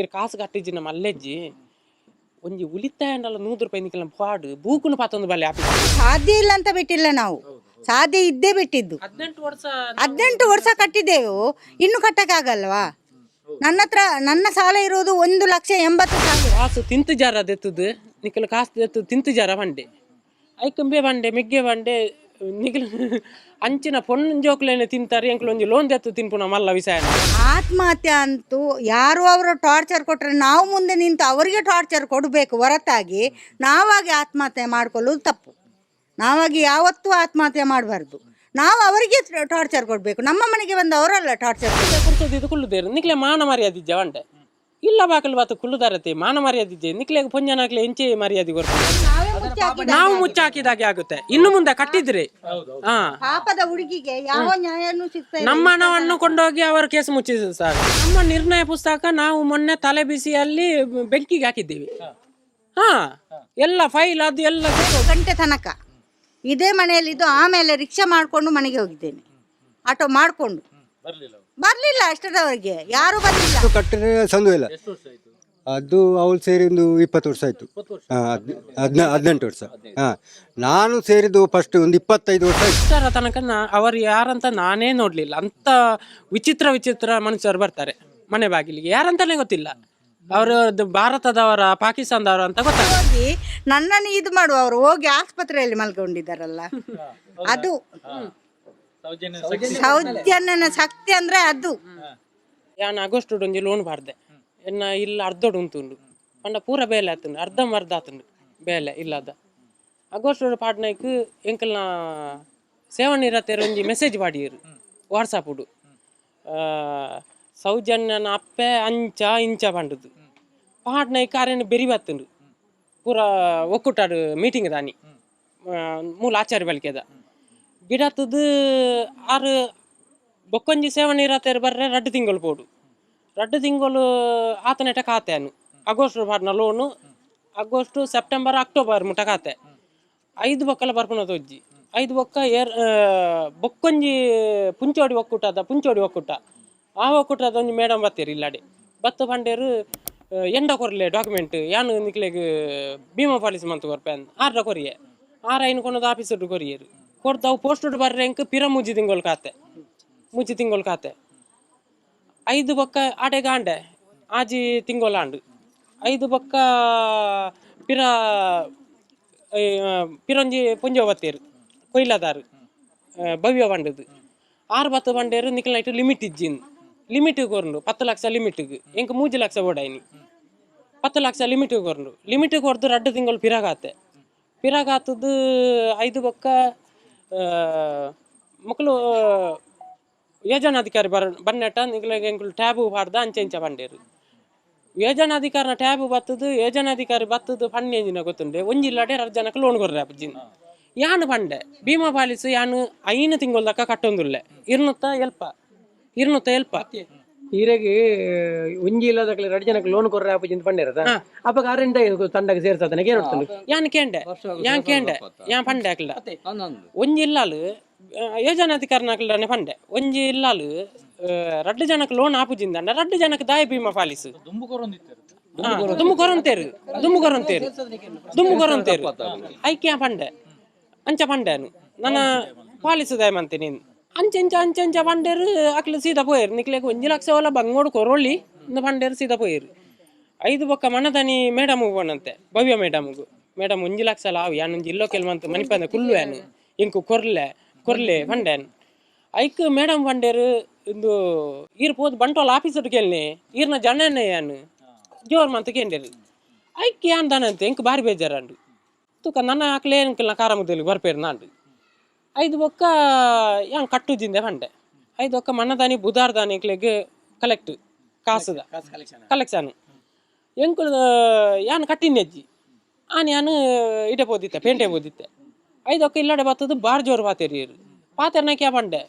ಇರ್ ಕಾಸು ಕಟ್ಟಿಜ್ಜಿ ನಮ್ಮ ಅಲ್ಲೆಜ್ಜಿ ಒಂಜಿ ಉಳಿತಾಯ ಅಂಡಲ್ಲ ನೂರು ರೂಪಾಯಿ ನಿಕ್ಕಿಲ್ಲ ಪಾಡು ಬೂಕುನು ಪಾತೊಂದು ಬಲ್ಲೆ ಆಪಿ ಸಾಧ್ಯ ಇಲ್ಲ ಅಂತ ಬಿಟ್ಟಿಲ್ಲ ನಾವು. ಸಾಧ್ಯ ಇದ್ದೇ ಬಿಟ್ಟಿದ್ದು. ಹದಿನೆಂಟು ವರ್ಷ ಹದಿನೆಂಟು ವರ್ಷ ಕಟ್ಟಿದ್ದೆವು. ಇನ್ನು ಕಟ್ಟಕ್ಕಾಗಲ್ವಾ? ನನ್ನ ಹತ್ರ ನನ್ನ ಸಾಲ ಇರೋದು ಒಂದು ಲಕ್ಷ ಎಂಬತ್ತು ಸಾವಿರ. ಕಾಸು ತಿಂತು ಜಾರ ದೆತ್ತದು ನಿಕ್ಕಲು ಕಾಸು ದೆತ್ತು ತಿಂತು ಜಾರ ಬಂಡೆ. ಐಕಂಬೆ ಬಂಡೆ ಮೆಗ್ಗೆ ಬಂಡೆ ನಿಖಲ್ ಅಂಚಿನ ಪೊಣ್ಣು ಜೋಕ್ಲೇನೆ ತಿಂತಾರೆ ಎಂಕ್ಲು ಒಂಜಿ ಲೋನ್ ದೆತ್ತು ತಿನ್ಪುನ ಮಲ್ಲ ವಿಷಯ ಆತ್ಮಹತ್ಯೆ ಅಂತೂ ಯಾರು ಅವರು ಟಾರ್ಚರ್ ಕೊಟ್ಟರೆ ನಾವು ಮುಂದೆ ನಿಂತು ಅವರಿಗೆ ಟಾರ್ಚರ್ ಕೊಡಬೇಕು ಹೊರತಾಗಿ ನಾವಾಗಿ ಆತ್ಮಹತ್ಯೆ ಮಾಡ್ಕೊಳ್ಳೋದು ತಪ್ಪು. ನಾವಾಗಿ ಯಾವತ್ತೂ ಆತ್ಮಹತ್ಯೆ ಮಾಡಬಾರ್ದು. ನಾವು ಅವರಿಗೆ ಟಾರ್ಚರ್ ಕೊಡಬೇಕು. ನಮ್ಮ ಮನೆಗೆ ಬಂದು ಅವರಲ್ಲ ಟಾರ್ಚರ್ ಕುರ್ತದ್ದು ಇದು ಕುಳ್ಳುದೇ ನಿಕ್ಲೆ ಮಾನ ಮರ್ಯಾದಿದ್ದೆ ಒಂಟೆ ಇಲ್ಲ ಬಾಕಲು ಬಾತು ಕುಳ್ಳುದಾರತಿ ಮಾನ ಮರ್ಯಾದಿದ್ದೆ ನಿಕ್ಲೆಗೆ ಪೊಂಜನಾಕ್ಲೆ ಎಂಚೆ ಮರ್ಯಾದೆ ಕೊಡ್ತಾರೆ ನಾವು ಮುಚ್ಚಾಕಿದಾಗೆ ಆಗುತ್ತೆ. ಇನ್ನು ಮುಂದೆ ಕಟ್ಟಿದ್ರಿ. ಹಾ. ಪಾಪದ ಹುಡುಗಿಗೆ ಯಾವ ನ್ಯಾಯನೂ ಸಿಗ್ತಾ ಇಲ್ಲ. ನಮ್ಮ ಹಣವನ್ನು ಕೊಂಡೋಗಿ ಅವರ ಕೇಸ್ ಮುಚ್ಚಿದ್ರು ಸರ್ ನಮ್ಮ ನಿರ್ಣಯ ಪುಸ್ತಕ ನಾವು ಮೊನ್ನೆ ತಲೆ ಬಿಸಿಯಲ್ಲಿ ಬೆಂಕಿಗೆ ಹಾಕಿದ್ದೀವಿ. ಹಾ. ಎಲ್ಲ ಫೈಲ್ ಅದು ಎಲ್ಲ ಗಂಟೆ ತನಕ ಇದೇ ಮನೆಯಲ್ಲಿದ್ದು ಆಮೇಲೆ ರಿಕ್ಷಾ ಮಾಡಿಕೊಂಡು ಮನೆಗೆ ಹೋಗಿದ್ದೇನೆ. ಆಟೋ ಮಾಡಿಕೊಂಡು. ಬರಲಿಲ್ಲ ಅಷ್ಟರವರೆಗೆ. ಯಾರು ಬರಲಿಲ್ಲ. ಕಟ್ಟಿದ್ರೆ ಸಂದು ಇಲ್ಲ. ಅದು ಅವಳು ಸೇರಿದ್ದು ಒಂದು ಇಪ್ಪತ್ತು ವರ್ಷ. ಆಯಿತು ಹದಿನ ಹದಿನೆಂಟು ವರ್ಷ. ಹಾಂ ನಾನು ಸೇರಿದ್ದು ಫಸ್ಟ್ ಒಂದು ಇಪ್ಪತ್ತೈದು ವರ್ಷ ಇಷ್ಟರ ತನಕ ನಾ- ಅವರು ಯಾರಂತ ನಾನೇ ನೋಡಲಿಲ್ಲ. ಅಂತ ವಿಚಿತ್ರ ವಿಚಿತ್ರ ಮನುಷ್ಯರು ಬರ್ತಾರೆ ಮನೆ ಬಾಗಿಲಿಗೆ. ಯಾರಂತಲೇ ಗೊತ್ತಿಲ್ಲ. ಅವರು ಭಾರತದವರ ಪಾಕಿಸ್ತಾನದವರ ಅಂತ ಗೊತ್ತಾಗ ಹೋಗಿ ನನ್ನನ್ನು ಇದು ಮಾಡುವವರು ಹೋಗಿ ಆಸ್ಪತ್ರೆಯಲ್ಲಿ ಮಲ್ಕೊಂಡಿದ್ದಾರಲ್ಲ. ಅದು. ಸೌಜನ್ಯನ ಶಕ್ತಿ ಅಂದ್ರೆ ಅದು. ಯಾನ್ ಆಗಸ್ಟ್ ಒಂಜಿ ಲೋನ್ ಬಾರ್ದೆ. ಎನ್ನ ಇಲ್ಲ ಅರ್ಧೋಡು ಉಂತುಂಡು. ಪಂಡ ಪೂರ ಬೇಲೆ ಆತುಂಡು, ಅರ್ಧ ಮರ್ಧ ಆತುಂಡು ಬೇಲೆ ಇಲ್ಲದ. ಆಗಸ್ಟ್ ಪಾಡ್ನೈಕ್ ಎಂಕಲ್ನ ಸೇವನ್ ಇರತ್ತೇರು ಒಂಜಿ ಮೆಸೇಜ್ ಪಾಡಿಯರು ವಾಟ್ಸಪ್ಪುಡು ಸೌಜನ್ಯನ ಅಪ್ಪೆ ಅಂಚ ಇಂಚ ಪಂಡದು. ಪಾಟ್ನಾಯ್ಕ ಅರೆನ್ ಬೆರಿ ಬತ್ತುಂಡು ಪೂರ ಒಕ್ಕೂಟಾಡು ಮೀಟಿಂಗ್ ದಾನಿ. ಮೂಲ ಆಚಾರ್ಯ ಬಳಕೆದ. ಗಿಡತ್ತದು ಆರು ಬೊಕ್ಕೊಂಜಿ ಸೇವನೆ ಇರತ್ತೆ ಬರ್ರೆ ರಡ್ಡು ತಿಂಗಳು ಪೋಡು. ರಡ್ಡು ತಿಂಗಳು ಆತನೆಟ ಖಾತೆನು ಆಗಸ್ಟ್ ಪಾಡ್ನ ಲೋನು, ಆಗಸ್ಟ್ ಸೆಪ್ಟೆಂಬರ್ ಅಕ್ಟೋಬರ್ ಮುಟ ಖಾತೆ. ಐದು ಬೊಕ್ಕಲ ಬರ್ಪುನ ತೊಜ್ಜಿ ಐದು ಬೊಕ್ಕ ಏರ್ ಬೊಕ್ಕೊಂಜಿ ಪುಂಚೋಡಿ ಒಕ್ಕೂಟದ ಪುಂಚೋಡಿ ಒಕ್ಕೂಟ. ಆ ಒಕ್ಕೂಟದ ಒಂಜಿ ಮೇಡಮ್ ಬತ್ತೀರಿ ಇಲ್ಲಾಡೆ. ಬತ್ತ ಪಂಡೇರು ಎಂಡ ಕೊರ್ಲೆ ಡಾಕ್ಯುಮೆಂಟ್, ಯಾನು ನಿಕ್ಲೆಗ್ ಭೀಮಾ ಪಾಲಿಸಿ ಮಂತ್ ಕೊರ್ಪೆ ಆರ್ಡ ಕೊರಿಯೆ. ಆರ ಐನು ಕೊನದ ಆಫೀಸರ್ ಕೊರಿಯರು. ಕೊಡ್ತಾವು ಪೋಸ್ಟ್ ಬರ್ರೆ ಪಿರ ಮುಜ್ಜಿ ತಿಂಗಳು ಖಾತೆ. ಮುಜ್ಜಿ ತಿಂಗಳು ಖಾತೆ. ಐದು ಬೊಕ್ಕ ಆಟೆ ಗಾಂಡೆ, ಆಜಿ ತಿಂಗೊಲಾಂಡು. ಐದು ಬೊಕ್ಕ ಪಿರ ಪಿರಂಜಿ ಪುಂಜ ಬತ್ತೇರು ಕೊಯ್ಲದಾರು ಭವ್ಯ ಬಂಡದು. ಆರು ಬತ್ತು ಬಂಡೇರು ನಿಕ್ಲೈಟ್ ಲಿಮಿಟ್ ಇಜ್ಜಿನ್. ಲಿಮಿಟ್ ಕೊರಂಡು ಪತ್ತು ಲಕ್ಷ ಲಿಮಿಟಿಗೆ ಎಂಕ್ ಮೂಜಿ ಲಕ್ಷ ಓಡಾಯಿನಿ. ಪತ್ತು ಲಕ್ಷ ಲಿಮಿಟ್ ಕೊರಂಡು ಲಿಮಿಟ್ ಕೊರ್ದು ರಡ್ಡು ತಿಂಗಳು ಪಿರಾಗಾತೆ. ಪಿರಾಗಾತದ್ದು ಐದು ಬೊಕ್ಕ ಮಕ್ಕಳು ಯೋಜನಾಧಿಕಾರಿ ಬರ ಬನ್ನಟ್ಟ ನಿಗ್ಲೆಗೆ ಎಂಕುಲು ಟ್ಯಾಬು ಪಾಡ್ದ ಅಂಚೆ ಇಂಚ ಬಂಡೇರು ಯೋಜನಾಧಿಕಾರಿನ ಟ್ಯಾಬ್ ಬತ್ತದು ಯೋಜನಾಧಿಕಾರಿ ಬತ್ತದು ಎಂಜಿನ ಗೊತ್ತುಂಡೆ ಒಂಜಿಲ್ಲಡೆ ಎರಡು ಜನಕ್ಕೆ ಲೋನ್ ಕೊರ್ರೆ ಅಪ್ಪಜಿನ ಯಾನು ಪಂಡೆ ಭೀಮಾ ಪಾಲಿಸು ಯಾನು ಐನು ತಿಂಗಳು ದಕ್ಕ ಕಟ್ಟೊಂದುಲ್ಲೆ. ಇರ್ನುತ್ತ ಎಲ್ಪ? ಇರ್ನುತ್ತ ಎಲ್ಪ? ಈರೆಗೆ ಒಂಜಿ ಇಲ್ಲದಕ್ಕೆ ಎರಡು ಜನಕ್ಕೆ ಲೋನ್ ಕೊರ್ರೆ ಆಪು ಅಂತ ಪಂಡಿರದ ಅಪ್ಪ ಕರೆಂಟ್ ತಂಡಕ್ಕೆ ಏನು ನೋಡ್ತಾನೆ ಯಾನ್ ಕೇಂಡೆ? ಯಾನ್ ಕೇಂಡೆ? ಯಾನ್ ಪಂಡೆ ಹಾಕ್ಲ ಒಂಜಿ ಇಲ್ಲಾಲು ಫಂಡೆ ಪಂಡೆ ಒಂಜಿ ಇಲ್ಲಾಲು ರಡ್ಡು ಜನಕ್ಕೆ ಲೋನ್ ಆಪುಜಿಂದ ರಡ್ಡು ಜನಕ್ಕೆ ದಾಯ ಭೀಮಾ ಪಾಲಿಸು. ದುಮ್ಮು ಕೊರಂತೇರು ದುಮ್ಮು ಕೊರಂತೇರು ದುಮ್ಮು ಕೊರಂತೇರು ಐಕ್ಯ ಪಂಡೆ ಅಂಚ ಪಂಡೆನು ನನ್ನ ಪಾಲಿಸುದಾಯ ಮಂತೆ ನೀನು. ಅಂಚೆಂಚ ಅಂಚೆಂಚ ಪಂಡೇರು ಅಕ್ಲು ಸೀದಾ ಪೋಯರು. ನಿಕ್ಲೆಗ್ ಒಂಜಿ ಲಕ್ಷ ಒಲ ಬಂಗೋಡು ಕೊರೊಳ್ಳಿ, ಇಂದ ಪಂಡೇರು ಸೀದಾ ಪೋಯರು. ಐದು ಪಕ್ಕ ಮನದನಿ ಮೇಡಮ್ ಹೋಗೋಣಂತೆ ಭವ್ಯ ಮೇಡಮ್ಗು ಮೇಡಮ್ ಒಂಜಿ ಲಕ್ಷ ಲಾವು ಯಾನೊಂಜಿ ಇಲ್ಲೋ ಕೆಲವಂತ ಮನಿಪಂದ ಕುಲ್ಲು ಯಾನು ಇಂಕು ಕೊರ್ಲೆ. ಕೊರ್ಲೆ ಫಂಡೆನ್ ಐಕ್ ಮೇಡಮ್ ಪಂಡೇರು ಇಂದು ಈರ್ ಪೋದು ಬಂಟೋಲ್ ಆಫೀಸರ್ ಕೇಳ್ನಿ ಈರ್ನ ಜನನೇ ಯಾನು? ಜೋರ್ ಮಂತ ಕೇಂದ್ರ ಐಕ್ ಯಾನ್ ದಾನಂತೆ ಇಂಕ್ ಬಾರಿ ಬೇಜಾರಂಡು. ತುಕ ನನ್ನ ಹಾಕ್ಲೇ ಇಂಕಲ್ನ ಕಾರಮದಲ್ಲಿ ಬರ್ಪೇರು ನಾಂಡು. ಐದು ಬೊಕ್ಕ ಯಾನ್ ಕಟ್ಟುದಿಂದೆ ಪಂಡೆ ಐದು ಬೊಕ್ಕ ಮನ್ನದಾನಿ ಬುಧಾರ್ ದಾನಿಕ್ಲೆಗ್ ಕಲೆಕ್ಟ್ ಕಾಸುದ. ಕಲೆಕ್ಷನ್. ಎಂಕುಲ್ ಯಾನ್ ಕಟ್ಟಿನೆಜ್ಜಿ ಆನ್ ಯಾನು ಇಡೆ ಪೋದಿತ್ತೆ ಪೇಂಟೆ ಪೋದಿತ್ತೆ. ಐದು ಒಕ್ಕ ಇಲ್ಲಡೆ ಬತ್ತದು ಬಾರ್ ಜೋರು ಪಾತೇರಿ ಪಾತೆರ್ನ ಕ್ಯಾ ಪಂಡೆ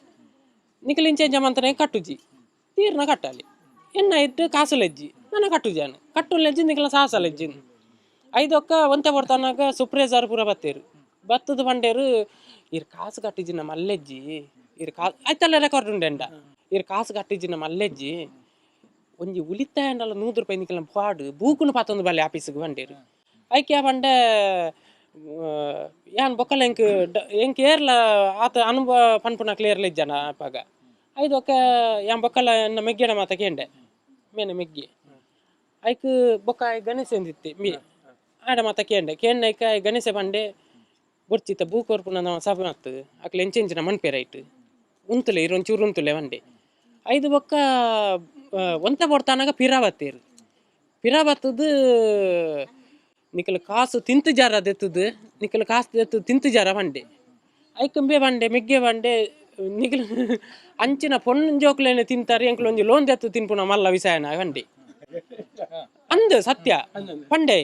ನಿಖಲಿಂಚೆಂಚ ಜಮಂತನೇ ಕಟ್ಟುಜಿ. ತೀರ್ನ ಕಟ್ಟಾಲಿ. ಎಣ್ಣ ಇಟ್ಟು ಕಾಸುಲೆಜ್ಜಿ. ನನ್ನ ಕಟ್ಟುಜಾನು. ಕಟ್ಟುಲೆಜ್ಜಿ ನಿಖಲ ಸಾಸಲೆಜ್ಜಿ. ಐದೊಕ್ಕ ಒಂತೆ ಬರ್ತಾನಾಗ ಸುಪ್ರೇಜಾರ್ ಪೂರ ಬತ್ತೇರು. ಬತ್ತದ ಪಂಡೇರು ಇರ್ ಕಾಸು ಕಟ್ಟಿಜಿನ ಮಲ್ಲೆಜ್ಜಿ ಇರ್ ಕಾ, ಆಯ್ತಲ್ಲ ರೆಕಾರ್ಡ್ ಉಂಡೆಂಡ ಇರ್ ಕಾಸು ಕಟ್ಟಿಜಿನ ಮಲ್ಲೆಜ್ಜಿ ಒಂಜಿ ಉಳಿತಾಯ ಅಂಡಲ ನೂರು ರೂಪಾಯಿ ನಿಕ್ಲ ಪಾಡು. ಬೂಕುನು ಪಾತೊಂದು ಬಲ್ಲೆ ಆಫೀಸ್ಗೆ ಬಂಡೇರು. ಐಕ್ಯ ಬಂಡೆ ಯಾನ್ ಬೊಕ್ಕಲ ಎಂಕ್ ಎಂಕ್ ಏರ್ಲ, ಆತ ಅನುಭವ ಪನ್ಪುನ ಕ್ಲಿಯರ್ಲಿ ಇಜ್ಜನ ಅಪ್ಪಾಗ. ಐದು ಒಕ್ಕ ಯಾನ್ ಬೊಕ್ಕಲ ಎನ್ನ ಮೆಗ್ಗೆನ ಮಾತ ಕೇಂಡೆ. ಮೇನೆ ಮೆಗ್ಗಿ. ಐಕ್ ಬೊಕ್ಕ ಗಣೇಶ ಎಂದಿತ್ತೆ, ಮಿ. ಆಡ ಮಾತ ಕೇಂಡೆ. ಕೇಂಡ ಐಕ ಗಣೇಶ ಬಂಡೆ. ಬೊರ್ಚಿತ್ತ ಭೂ ಕೊರ್ಪುನ ನಾವು ಸಭೆ ಮಾತು ಅಕ್ಲ ಎಂಚೆಂಚಿನ ಮನ್ಪೇರ ಇಟ್ಟು ಉಂತುಲೆ ಇರೊಂಚೂರು ಉಂತುಲೆ ಬಂಡೆ. ಐದು ಬೊಕ್ಕ ಒಂತ ಬೊಡ್ತಾನಾಗ ಪಿರಾ ಬತ್ತೇರು ನಿಕಲ್ ಕಾಸು ತಿಂತು ಜಾರ ದೆತ್ತದು ನಿಕಲ್ ಕಾಸು ದೆತ್ತು ತಿಂತು ಜಾರ ಬಂಡೆ. ಐಕಂಬೆ ಬಂಡೆ ಮೆಗ್ಗೆ ಬಂಡೆ ನಿಕಲ್ ಅಂಚಿನ ಪೊಣ್ಣಂಜೋಕ್ಲೇನೆ ತಿಂತಾರೆ ಎಂಕ್ಲ ಒಂಜಿ ಲೋನ್ ದೆತ್ತು ತಿನ್ಪುನ ಮಲ್ಲ ವಿಷಯನ ಬಂಡೆ. ಅಂದ್ ಸತ್ಯ ಪಂಡೆ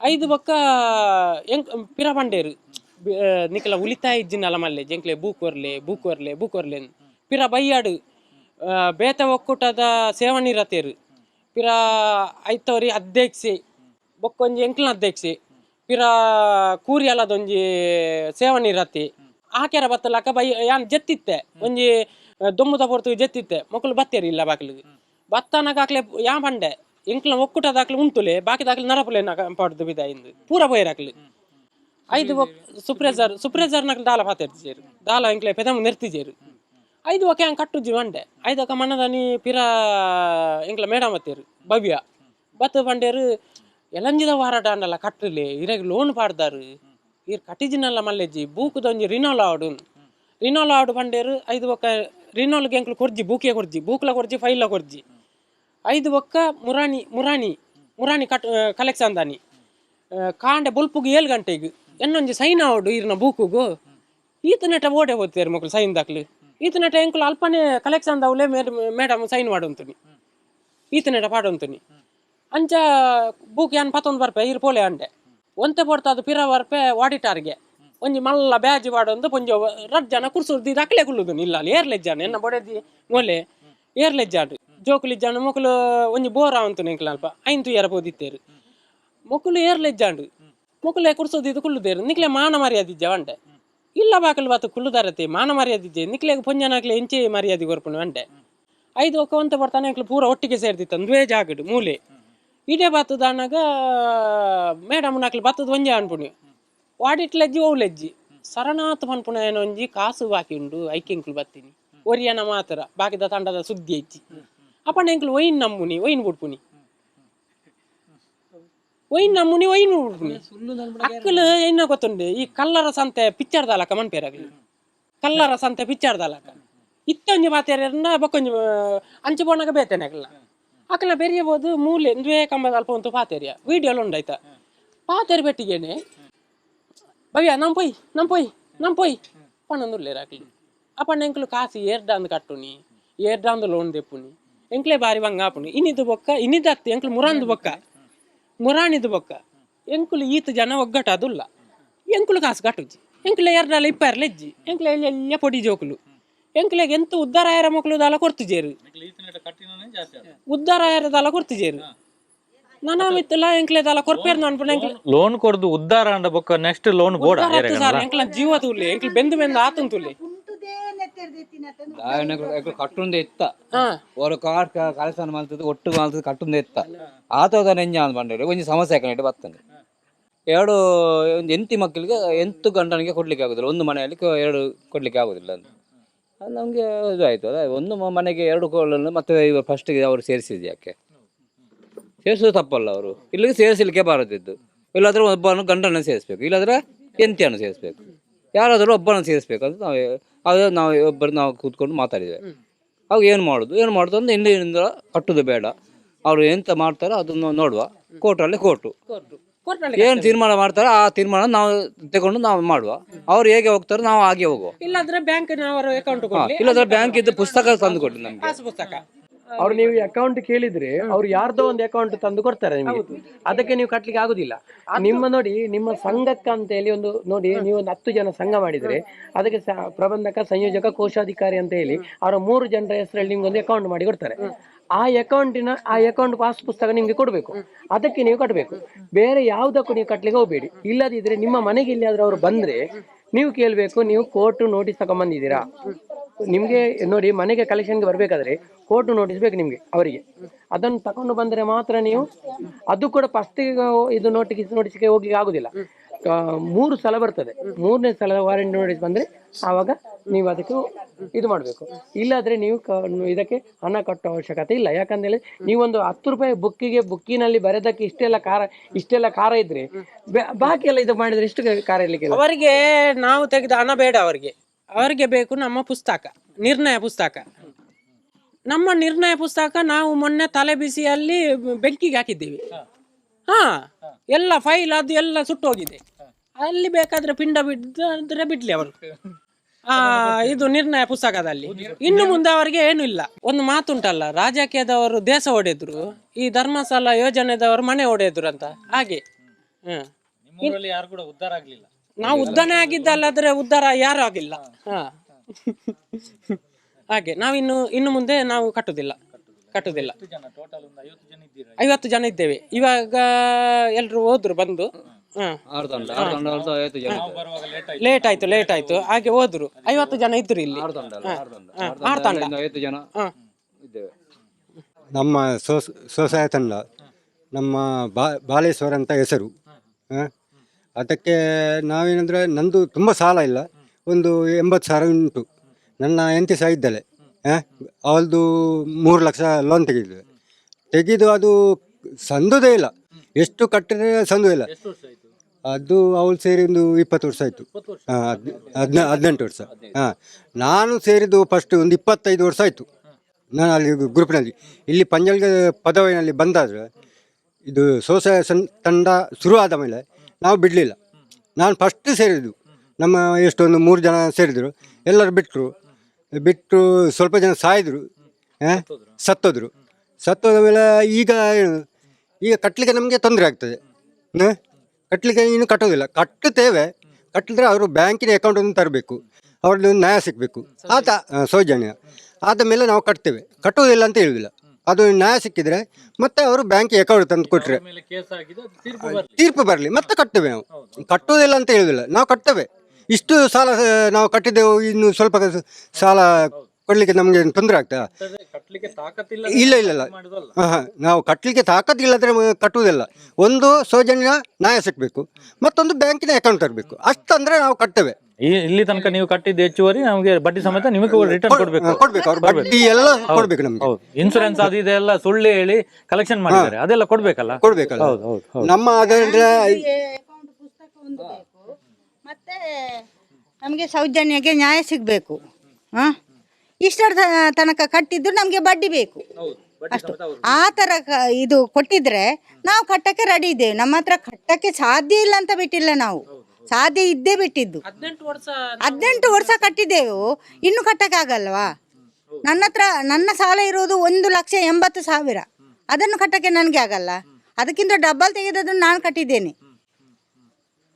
ಐದು ಬೊಕ್ಕ ಎಂಕ್ ಪಿರ ಪಂಡೇರು ಬಿ- ಆ, ನಿಕಲ ಉಳಿತಾಯ ಇಜ್ಜಿನಲ್ಲ ಮಲ್ಲೆ ಜಂಕ್ಲೆ ಬೂಕು ಒರ್ಲೆ ಬೂಕುರ್ಲೆನ್ ಅಂದ್. ಪಿರ ಬೈಯಾಡು ಬೇತ ಒಕ್ಕೂಟದ ಸೇವನಿ ರತೇರು ಪಿರ ಐತವರಿ ಅಧ್ಯಕ್ಷೆ ಬೊಕ್ಕೊಂಜಿ ಎಂಕ್ಲ ಅಧ್ಯಕ್ಷಿ ಪಿರ ಕೂರಿ ಅಲ್ಲದೊಂಜಿ ಸೇವನಿ ಆಕೆರ ಬತ್ತಲಕ ಬೈ ಯಾನ್ ಜತ್ತಿತ್ತೆ, ಒಂಜಿ ದೊಮ್ಮುದ ಪೊರ್ತು ಜತ್ತಿತ್ತೆ ಮಕ್ಕಳು ಬತ್ತೇರಿ ಇಲ್ಲ ಬಾಕ್ಲಿಗೆ. ಬತ್ತನಕ ಆಕ್ಲೆ ಯಾ ಬಂಡೆ ಎಂಕ್ಲ ಒಕ್ಕುಟದಾಕ್ಲೆ ಉಂಟುಲೆ, ಬಾಕಿ ದಾಖಲೆ ನರಪುಲೆ ಪಡ್ದು ಇಂದು, ಪೂರ ಬೈರಾಕ್ಲಿ ಐದು ಸುಪ್ರೇಜರ್ ಸುಪ್ರೇಜರ್ ನಕ್ಲು ದಾಲ ಪಾತೆರ್ತಿಜೇರು ದಾಲ ಎಂಕ್ಲೆ ಪೆದಮ್ ನೆರ್ತಿಜೇರು ಐದು ಒಕೆ ಹಂಗೆ ಕಟ್ಟುಜಿ ಮಂಡೆ ಐದು ಒಕ್ಕ ಮಣ್ಣದನಿ ಪಿರ ಎಂಕ್ಲ ಮೇಡಮ್ ಅತ್ತೇರು ಭವ್ಯ. ಬತ್ತು ಬಂಡೇರು ಎಲಂಜಿದ ವಾರಾಟ ಅಂಡಲ್ಲ ಕಟ್ಟಲೆ ಇರಾಗ ಲೋನ್ ಪಾಡ್ದಾರು. ಇರ್ ಕಟ್ಟಿಜಿನಲ್ಲ ಮಲ್ಲೆಜ್ಜಿ ಬೂಕುದೊಂಜಿ ರಿನೋಲ್ ಆಡು ರಿನೋಲ್ ಆಡು ಬಂಡೇರು ಐದು ಒಕ್ಕ ರಿನೋಲ್ಗೆ ಎಂಕ್ಲು ಕೊರ್ಜಿ ಬೂಕೆ ಕೊರ್ಜಿ ಬೂಕ್ಲ ಕೊರ್ಜಿ ಫೈಲ ಕೊರ್ಜಿ ಐದು ಒಕ್ಕ ಮುರಾಣಿ ಮುರಾಣಿ ಮುರಾಣಿ ಕಟ್ ಕಲೆಕ್ಷನ್ ದಾನಿ. ಕಾಂಡೆ ಬುಲ್ಪುಗೆ ಏಳು ಗಂಟೆಗೆ ಎನ್ನೊಂಜಿ ಸೈನ್ ಆವಡು ಇರ್ನ ಬೂಕುಗು. ಈತ ನಟ ಓಡೆ ಹೋಗ್ತಾರೆ ಮಕ್ಕಳು ಸೈನ್ ದಾಖಲೆ ಈತ ನಟ ಎಂಕುಲು ಅಲ್ಪನೆ ಕಲೆಕ್ಷನ್ ದಾವ್ಲೆ ಮೇಡಮ್ ಸೈನ್ ಮಾಡುಂತುನಿ. ಈತ ನಟ ಪಾಡುಂತುನಿ. ಅಂಚ ಬೂಕ್ ಯಾನ್ ಪತ್ತೊಂದು ಬರ್ಪೆ ಇರ್ ಪೋಲೆ ಅಂಡೆ. ಒಂತೆ ಪೊರ್ತದು ಪಿರ ಬರ್ಪೆ, ವಾಡಿಟಾರ್ಗೆ. ಒಂಜಿ ಮಲ್ಲ ಬ್ಯಾಜಿ ವಾಡೊಂದು ಪೊಂಜ ರಡ್ ಜನ ಕುರ್ಸುರ್ದಿ ಅಕ್ಲೆ ಕುಲ್ಲುದು ಇಲ್ಲ ಅಲ್ಲಿ, ಏರ್ಲೆ ಎನ್ನ ಬೊಡೆದಿ ಮೊಲೆ. ಏರ್ಲೆ ಜಾಡ್ರಿ ಜೋಕುಲಿ ಜನ ಒಂಜಿ ಬೋರ ಅಂತ ನೆಂಕ್ಲ ಅಲ್ಪ ಐಂತು ಏರ ಪೋದಿತ್ತೆರ್. ಮುಕುಲು ಏರ್ಲೆ ಜಾಂಡು ಮೊಕುಲೆ ಕುರ್ಸೋದು ಇದು ಕುಲ್ಲುದೇರು. ನಿಕ್ಲೆ ಮಾನ ಮರ್ಯಾದಿಜ್ಜೆ ವಂಡೆ ಇಲ್ಲ ಬಾಕಲ್ ಬಾತು ಕುಲ್ಲುದಾರತೆ, ಮಾನ ಮರ್ಯಾದಿಜ್ಜೆ ನಿಕ್ಲೆಗೆ ಪೊಂಜನಾಕ್ಲೆ ಎಂಚೆ ಮರ್ಯಾದಿ ಕೊರ್ಪಣ ವಂಡೆ ಐದು ಒಕ್ಕ ಒಂತ ಬರ್ತಾನೆ ಪೂರ ಒಟ್ಟಿಗೆ ಸೇರ್ತಿತ್ತು ಅಂದ್ವೇ ಜಾಗಡು ಮೂಲೆ. ಇದೇ ಬತ್ತದ ಅನ್ನಾಗ ಮೇಡಮ್, ನಾಕ್ಲು ಬತ್ತದ ಒಂಜೆ ಅನ್ಪುಣಿ. ವಾಡಿಟ್ಲೆಜ್ಜಿ ಓ ಸರಣಾತ್ ಪನ್ಪುಣ ಏನೋ ಒಂಜಿ, ಕಾಸು ಬಾಕಿ ಉಂಡು ಐಕೆಂಕ್ಲು ಬತ್ತೀನಿ. ಒರಿಯನ ಮಾತ್ರ, ಬಾಕಿದ ತಂಡದ ಸುದ್ದಿ ಐತಿ ಅಪ್ಪಣ್ಣ ಎಂಕ್ಲು ಒಯ್ನ್ ನಮ್ಮುನಿ ಒಯ್ನ್ ಬಿಡ್ಪುನಿ ಒಯ್ನ್ ನಮ್ಮುನಿ ಒಯ್ನ್ ಬಿಡ್ಪುನಿ ಅಕ್ಕಲು ಏನ ಗೊತ್ತುಂಡು ಈ ಕಲ್ಲರ ಸಂತೆ ಪಿಚ್ಚರ್ ದಾಲಕ ಮನ್ಪೇರಾಗ್ಲಿ. ಕಲ್ಲರ ಸಂತೆ ಪಿಚ್ಚರ್ ದಾಲಕ. ಇತ್ತೊಂಜಿ ಮಾತೇರನ್ನ ಬಕ್ಕೊಂಜಿ, ಅಂಚು ಬೋಣಾಗ ಬೇತೇನೆ ಅಕ್ಕಲ ಅಕ್ಕಲ ಬೆರಿಯಬಹುದು ಮೂಲೆ ದ್ವೇ ಕಂಬದ ಅಲ್ಪ ಒಂದು ಪಾತೇರಿಯ ವಿಡಿಯೋಲು ಉಂಡಾಯ್ತ? ಪಾತೇರಿ ಬೆಟ್ಟಿಗೆನೆ ಭವ್ಯ, ನಮ್ ಪೊಯ್ ನಮ್ ಪೊಯ್ ನಮ್ ಪೊಯ್. ಪಣ್ಣೊಂದುರ್ಲೇರ ಅಕ್ಲಿ ಅಪ್ಪಣ್ಣ ಎಂಕ್ಲು ಕಾಸಿ ಏರ್ಡಾಂದು ಕಟ್ಟುನಿ, ಏರ್ಡಾಂದು ಲೋನ್ ದೆಪ್ಪುನಿ. ಎಂಕ್ಲೆ ಬಾರಿ ಬಂಗ ಆಪುನಿ ಇನ್ನಿದ್ದು ಬೊಕ್ಕ ಇನ್ನಿದ್ದು ಅತ್ತಿ ಎಂಕ್ಲು ಮುರಾಂದು ಬೊಕ್ಕ. ಮುರಾಣಿದು ಬೊಕ್ಕ. ಎಂಕುಲು ಈತ ಜನ ಒಗ್ಗಟ ಅದುಲ್ಲ ಎಂಕುಲು ಕಾಸು ಕಟ್ಟುಜಿ ಎಂಕ್ಲೆ ಎರಡಲ್ಲ ಇಪ್ಪಾರ್ಲೆ ಇಜ್ಜಿ ಎಂಕ್ಲೆ ಎಲ್ಲ ಪೊಡಿ ಜೋಕುಲು. ಎಂಕ್ಲೆಗೆ ಎಂತ ಉದ್ದಾರ ಆಯರ ಮಕ್ಕಳು ದಾಲ ಕೊರ್ತುಜೇರು ಉದ್ದಾರಾಯರ ದಾಲ ಕೊರ್ತುಜೇರು ನನ್ನ ಮಿತ್ತಲ ಎಂಕ್ಲೆ ದಾಲ ಕೊರ್ಪೆರ್ ಅನ್ಪುನ ಎಂಕ್ಲೆ ಲೋನ್ ಕೊಡ್ದು ಉದ್ದಾರ ಅಂಡ ಬೊಕ್ಕ ನೆಕ್ಸ್ಟ್ ಲೋನ್ ಬೋಡ ಉದ್ದಾರ ಹತ್ತು ಸಾರ್ ಎಂಕ್ಲ ಜೀವ ತುಲ್ಲೆ ಎಂಕ್ಲೆ ಬೆಂದು ಬೆಂದು ಆತನ್ ತುಲ್ಲೆ ಕಟ್ಟುಂದೆ ಇತ್ತ. ಆ ಓರ ಕಾಡ್ ಕಲಸನ ಮಲ್ತದ ಒಟ್ಟು ಮಲ್ತದ ಕಟ್ಟುಂದೆ ಇತ್ತ. ಆತದ ನೆಂಜ ಅಂತ ಬಂದ್ರೆ ಒಂಜಿ ಸಮಸ್ಯೆ ಹಾಕೊಂಡು ಬರ್ತಂದೆ ಎರಡು ಒಂದು ಎಂತಿ ಮಕ್ಕಳಿಗೆ ಎಂತ ಗಂಡನಿಗೆ ಕೊಡ್ಲಿಕ್ಕೆ ಆಗುದಿಲ್ಲ. ಒಂದು ಮನೆಯಲ್ಲಿ ಎರಡು ಕೊಡ್ಲಿಕ್ಕೆ ಆಗುದಿಲ್ಲ ಅಂತ. ನಮಗೆ ಇದು ಆಯ್ತು ಅದ ಒಂದು ಮನೆಗೆ ಎರಡು ಕೋಲನ್ನು ಮತ್ತೆ ಇವರು ಫಸ್ಟಿಗೆ ಅವರು ಸೇರಿಸಿದ್ದು ಯಾಕೆ? ಸೇರಿಸೋದು ತಪ್ಪಲ್ಲ ಅವರು. ಇಲ್ಲಿಗೆ ಸೇರಿಸಲಿಕ್ಕೆ ಬಾರದಿದ್ದು. ಇಲ್ಲಾದ್ರೆ ಒಬ್ಬನ ಗಂಡನ ಸೇರಿಸ್ಬೇಕು. ಇಲ್ಲಾದ್ರೆ ಎಂತಿಯನ್ನು ಸೇರಿಸ್ಬೇಕು. ಯಾರಾದರೂ ಒಬ್ಬನ ಸೇರಿಸ್ಬೇಕು ಅಂತ ನಾವು, ಅದು ನಾವು ಒಬ್ಬರು ನಾವು ಕೂತ್ಕೊಂಡು ಮಾತಾಡಿದ್ದೇವೆ. ಅವಾಗ ಏನು ಮಾಡೋದು? ಏನು ಮಾಡೋದು ಅಂದ್ರೆ ಹಿಂದಿನಿಂದ ಕಟ್ಟುದು ಬೇಡ. ಅವರು ಎಂತ ಮಾಡ್ತಾರೋ ಅದನ್ನು ನೋಡುವ. ಕೋರ್ಟಲ್ಲಿ ಕೋರ್ಟು. ಕೋರ್ಟ್ನಲ್ಲಿ ಏನು ತೀರ್ಮಾನ ಮಾಡ್ತಾರೋ ಆ ತೀರ್ಮಾನ ನಾವು ತಗೊಂಡು ನಾವು ಮಾಡುವ. ಅವ್ರು ಹೇಗೆ ಹೋಗ್ತಾರೋ ನಾವು ಹಾಗೆ ಹೋಗುವ. ಇಲ್ಲಾಂದ್ರೆ ಬ್ಯಾಂಕಿನವರ ಅಕೌಂಟ್ ಕೊಡ್ಲಿ. ಇಲ್ಲಾಂದ್ರೆ ಬ್ಯಾಂಕ್ ಇದ್ದು ಪುಸ್ತಕ ತಂದು ಕೊಡಿ ನಮ್ಗೆ. ಪಾಸ್ ಪುಸ್ತಕ. ಅವ್ರು ನೀವು ಅಕೌಂಟ್ ಕೇಳಿದ್ರೆ ಅವ್ರು ಯಾರ್ದೋ ಒಂದು ಅಕೌಂಟ್ ತಂದು ಕೊಡ್ತಾರೆ ನಿಮಗೆ. ಅದಕ್ಕೆ ನೀವು ಕಟ್ಲಿಕ್ಕೆ ಆಗುದಿಲ್ಲ. ನಿಮ್ಮ ನೋಡಿ ನಿಮ್ಮ ಸಂಘಕ್ಕೆ ಅಂತ ಹೇಳಿ ಒಂದು ನೋಡಿ ನೀವು ಒಂದು ಹತ್ತು ಜನ ಸಂಘ ಮಾಡಿದ್ರೆ ಅದಕ್ಕೆ ಪ್ರಬಂಧಕ ಸಂಯೋಜಕ ಕೋಶಾಧಿಕಾರಿ ಅಂತ ಹೇಳಿ ಅವರ ಮೂರು ಜನರ ಹೆಸರಲ್ಲಿ ನಿಮ್ಗೆ ಒಂದು ಅಕೌಂಟ್ ಮಾಡಿ ಕೊಡ್ತಾರೆ. ಆ ಅಕೌಂಟಿನ ಆ ಅಕೌಂಟ್ ಪಾಸ್ ಪುಸ್ತಕ ನಿಮ್ಗೆ ಕೊಡಬೇಕು. ಅದಕ್ಕೆ ನೀವು ಕಟ್ಟಬೇಕು ಬೇರೆ ಯಾವುದಕ್ಕೂ ನೀವು ಕಟ್ಟಲಿಕ್ಕೆ ಹೋಗಬೇಡಿ. ಇಲ್ಲದಿದ್ರೆ ನಿಮ್ಮ ಮನೆಗೆ ಎಲ್ಲಿಯಾದ್ರೂ ಅವರು ಬಂದ್ರೆ ನೀವು ಕೇಳಬೇಕು ನೀವು ಕೋರ್ಟ್ ನೋಟಿಸ್ ತಗೊಂಬಂದಿದ್ದೀರಾ? ನಿಮ್ಗೆ ನೋಡಿ ಮನೆಗೆ ಕಲೆಕ್ಷನ್ಗೆ ಬರ್ಬೇಕಾದ್ರೆ ಕೋರ್ಟ್ ನೋಟಿಸ್ ಬೇಕು ನಿಮ್ಗೆ ಅವರಿಗೆ. ಅದನ್ನು ತಕೊಂಡು ಬಂದ್ರೆ ಮಾತ್ರ ನೀವು ಅದು ಕೂಡ ಫಸ್ಟ್ ಇದು ನೋಟಿಸ್ ನೋಟಿಸ್ಗೆ ಹೋಗ್ಲಿಕ್ಕೆ ಆಗುದಿಲ್ಲ. ಮೂರು ಸಲ ಬರ್ತದೆ. ಮೂರನೇ ಸಲ ವಾರಂಟಿ ನೋಟಿಸ್ ಬಂದ್ರೆ ಆವಾಗ ನೀವು ಅದಕ್ಕೆ ಇದು ಮಾಡಬೇಕು. ಇಲ್ಲಾದರೆ ನೀವು ಕ- ಇದಕ್ಕೆ ಹಣ ಕಟ್ಟೋ ಅವಶ್ಯಕತೆ ಇಲ್ಲ. ಯಾಕಂದ್ರೆ ನೀವೊಂದು ಹತ್ತು ರೂಪಾಯಿ ಬುಕ್ಕಿಗೆ ಬುಕ್ಕಿನಲ್ಲಿ ಬರೆದಕ್ಕೆ ಇಷ್ಟೆಲ್ಲ ಕಾರ ಇಷ್ಟೆಲ್ಲ ಕಾರ ಇದ್ರೆ ಬಾಕಿ ಎಲ್ಲ ಇದು ಮಾಡಿದ್ರೆ ಇಷ್ಟು ಕಾರ ಇರಲಿಕ್ಕೆ ಅವರಿಗೆ ನಾವು ತೆಗೆದ ಹಣ ಬೇಡ ಅವರಿಗೆ. ಅವರಿಗೆ ಬೇಕು ನಮ್ಮ ಪುಸ್ತಕ, ನಿರ್ಣಯ ಪುಸ್ತಕ. ನಮ್ಮ ನಿರ್ಣಯ ಪುಸ್ತಕ ನಾವು ಮೊನ್ನೆ ತಲೆ ಬಿಸಿಯಲ್ಲಿ ಬೆಂಕಿಗೆ ಹಾಕಿದ್ದೀವಿ. ಹಾ ಎಲ್ಲ ಫೈಲ್ ಅದು ಎಲ್ಲ ಸುಟ್ಟು ಹೋಗಿದೆ ಅಲ್ಲಿ ಬೇಕಾದ್ರೆ ಪಿಂಡ ಬಿದ್ದರೆ ಬಿಡ್ಲಿ ಅವರು. ಆ ಇದು ನಿರ್ಣಯ ಪುಸ್ತಕದಲ್ಲಿ. ಇನ್ನು ಮುಂದೆ ಅವರಿಗೆ ಏನು ಇಲ್ಲ. ಒಂದು ಮಾತುಂಟಲ್ಲ ರಾಜಕೀಯದವರು ದೇಶ ಹೊಡೆದ್ರು ಈ ಧರ್ಮಸ್ಥಳ ಯೋಜನೆದವರು ಮನೆ ಹೊಡೆದ್ರು ಅಂತ. ಹಾಗೆ. ಹ್ಮ್. ಯಾರು ಕೂಡ ಆಗ್ಲಿಲ್ಲ. ನಾವು ಉದ್ಧಾರ ಆಗಿದ್ದಲ್ಲಾದ್ರೆ ಉದ್ದಾರ ಯಾರು ಆಗಿಲ್ಲ. ಹಾ. ಹಾಗೆ. ನಾವಿನ್ನು ಇನ್ನು ಮುಂದೆ ನಾವು ಕಟ್ಟುದಿಲ್ಲ. ಕಟ್ಟುದಿಲ್ಲ. ಜನ? ಟೋಟಲ್ ಒಂದು ಐವತ್ತು ಜನ ಇದ್ದೀರಾ ಐವತ್ತು ಜನ ಇದ್ದೇವೆ. ಇವಾಗ ಎಲ್ರು ಹೋದ್ರು ಬಂದು. ಲೇಟ್ ಆಯ್ತು. ಲೇಟ್ ಆಯ್ತು ಲೇಟ್ ಆಯ್ತು. ಹಾಗೆ ಹೋದ್ರು. ಐವತ್ತು ಜನ ಇದ್ರು ಇಲ್ಲಿ. ನಮ್ಮ ಸ್ವಸ ಸ್ವಸಹಾಯ ತಂಡ ನಮ್ಮ ಬಾ ಬಾಲೇಶ್ವರ ಅಂತ ಹೆಸರು. ಅದಕ್ಕೆ ನಾವೇನಂದ್ರೆ ನಂದು ತುಂಬ ಸಾಲ ಇಲ್ಲ. ಒಂದು ಎಂಬತ್ತು ಸಾವಿರ ಉಂಟು. ನನ್ನ ಹೆಂಡತಿ ಸಹ ಇದ್ದಾಳೆ. ಅವಳದು ಮೂರು ಲಕ್ಷ ಲೋನ್ ತೆಗೆದಿದ್ದೆ ತೆಗೆದು ಅದು ಸಂದುದೇ ಇಲ್ಲ. ಎಷ್ಟು ಕಟ್ಟಿದ್ರೆ ಸಂದು ಇಲ್ಲ. ಅದು ಅವಳು ಸೇರಿ ಒಂದು ಇಪ್ಪತ್ತು ವರ್ಷ. ಆಯಿತು ಹದಿನ ಹದಿನೆಂಟು ವರ್ಷ. ಹಾಂ ನಾನು ಸೇರಿದ್ದು ಫಸ್ಟ್ ಒಂದು ಇಪ್ಪತ್ತೈದು ವರ್ಷ ಆಯಿತು. ನಾನು ಅಲ್ಲಿ ಗ್ರೂಪ್ನಲ್ಲಿ. ಇಲ್ಲಿ ಪಂಜಲ್ಗೆ ಪದವಿನಲ್ಲಿ ಬಂದಾದರೆ ಇದು ಸ್ವಸಹಾಯ ಸಂ- ತಂಡ ಶುರು ಆದ ಮೇಲೆ ನಾವು ಬಿಡಲಿಲ್ಲ. ನಾನು ಫಸ್ಟ್ ಸೇರಿದ್ದು. ನಮ್ಮ ಎಷ್ಟೊಂದು ಮೂರು ಜನ ಸೇರಿದರು. ಎಲ್ಲರೂ ಬಿಟ್ಟರು ಬಿಟ್ಟು ಸ್ವಲ್ಪ ಜನ ಸಾಯಿದ್ರು. ಆ? ಸತ್ತೋದ್ರು. ಸತ್ತೋದ ಮೇಲೆ ಈಗ ಏನು? ಈಗ ಕಟ್ಟಲಿಕ್ಕೆ ನಮಗೆ ತೊಂದರೆ ಆಗ್ತದೆ. ಹ? ಕಟ್ಟಲಿಕ್ಕೆ ಇನ್ನು ಕಟ್ಟೋದಿಲ್ಲ. ಕಟ್ಟುತ್ತೇವೆ. ಕಟ್ಟಿದ್ರೆ ಅವರು ಬ್ಯಾಂಕಿನ ಅಕೌಂಟನ್ನು ತರಬೇಕು. ಅವ್ರದ್ದು ನ್ಯಾಯ ಸಿಗಬೇಕು. ಆತ ಆ, ಸೌಜನ್ಯ. ಆದ ಮೇಲೆ ನಾವು ಕಟ್ತೇವೆ. ಕಟ್ಟುವುದಿಲ್ಲ ಅಂತ ಹೇಳುದಿಲ್ಲ. ಅದು ನ್ಯಾಯ ಸಿಕ್ಕಿದ್ರೆ ಮತ್ತೆ ಅವರು ಬ್ಯಾಂಕಿಗೆ ಅಕೌಂಟ್ ತಂದು ಕೊಟ್ಟರೆ ಮೇಲೆ ಕೇಸ್ ಆಗಿದೆ ಅದು ತೀರ್ಪು ಬರ್ಲಿ. ತೀರ್ಪು ಬರಲಿ. ಮತ್ತೆ ಕಟ್ತೇವೆ ನಾವು. ಕಟ್ಟುವುದಿಲ್ಲ ಅಂತ ಹೇಳುದಿಲ್ಲ. ನಾವು ಕಟ್ತೇವೆ ಇಷ್ಟು ಸಾಲ ಆ, ನಾವು ಕಟ್ಟಿದ್ದೆವು ಇನ್ನು ಸ್ವಲ್ಪ ಕ- ಸಾಲ ಕೊಡ್ಲಿಕ್ಕೆ ನಮಗೆ ತೊಂದರೆ ಆಗ್ತಾ? ಅದೇ ಕಟ್ಲಿಕ್ಕೆ ತಾಕತ್ತಿಲ್ಲ ಇಲ್ಲ ಇಲ್ಲ ಇಲ್ಲ. ಮಾಡುದಲ್ಲ. ಹಾ, ಹಾ. ನಾವು ಕಟ್ಟಲಿಕ್ಕೆ ತಾಕತ್ತಿಲ್ಲದ್ರೆ ಮ- ಕಟ್ಟುವುದಿಲ್ಲ. ಒಂದು ಸೌಜನ್ಯ ನ್ಯಾಯ ಸಿಕ್ಬೇಕು ಮತ್ತೊಂದು ಬ್ಯಾಂಕಿನ ಅಕೌಂಟ್ ತರಬೇಕು. ಅಷ್ಟಂದ್ರೆ ನಾವು ಕಟ್ತೇವೆ ಈ ಇಲ್ಲಿ ತನಕ ನೀವು ಕಟ್ಟಿದ್ದು ಹೆಚ್ಚುವರಿ ನಮಗೆ ಬಡ್ಡಿ ಸಮೇತ ನಿಮಗೆ ರಿಟರ್ನ್ ಕೊಡ್ಬೇಕು. ಕೊಡ್ಬೇಕು. ಅವ್ರು ಬಡ್ಡಿ ಎಲ್ಲ ಕೊಡ್ಬೇಕು ನಮ್ಗೆ. ಹೌದು. ಇನ್ಸೂರೆನ್ಸ್ ಅದು ಇದೆಲ್ಲ ಸುಳ್ಳು ಹೇಳಿ ಕಲೆಕ್ಷನ್ ಮಾಡಿದ್ದಾರೆ. ಅದೆಲ್ಲ ಕೊಡ್ಬೇಕಲ್ಲ? ಕೊಡ್ಬೇಕಲ್ಲ. ಹೌದು ಹೌದು ಹೌದು. ನಮ್ಮ ಅದಂದ್ರೆ ಅಕೌಂಟ್ ಪುಸ್ತಕ ಒಂದು ಬೇಕು ಮತ್ತೆ ನಮಗೆ ಸೌಜನ್ಯಕ್ಕೆ ನ್ಯಾಯ ಸಿಗಬೇಕು. ಹಾ? ಇಷ್ಟರ ತನಕ ಕಟ್ಟಿದ್ರು ನಮಗೆ ಬಡ್ಡಿ ಬೇಕು. ಅಷ್ಟು. ಆ ಥರ ಕ- ಇದು ಕೊಟ್ಟಿದ್ರೆ ನಾವು ಕಟ್ಟಕ್ಕೆ ರೆಡಿ ಇದ್ದೇವೆ. ನಮ್ಮ ಹತ್ರ ಕಟ್ಟಕ್ಕೆ ಸಾಧ್ಯ ಇಲ್ಲ ಅಂತ ಬಿಟ್ಟಿಲ್ಲ ನಾವು. ಸಾಧ್ಯ ಇದ್ದೇ ಬಿಟ್ಟಿದ್ದು. ಹದಿನೆಂಟು ವರ್ಷ ಹದಿನೆಂಟು ವರ್ಷ ಕಟ್ಟಿದ್ದೆವು. ಇನ್ನು ಕಟ್ಟಕ್ಕಾಗಲ್ವಾ ನನ್ನ ಹತ್ರ ನನ್ನ ಸಾಲ ಇರೋದು ಒಂದು ಲಕ್ಷ ಎಂಬತ್ತು ಸಾವಿರ. ಅದನ್ನು ಕಟ್ಟಕ್ಕೆ ನನಗೆ ಆಗಲ್ಲ. ಅದಕ್ಕಿಂತ ಡಬ್ಬಲ್ ತೆಗೆದದನ್ನು ನಾನು ಕಟ್ಟಿದ್ದೇನೆ.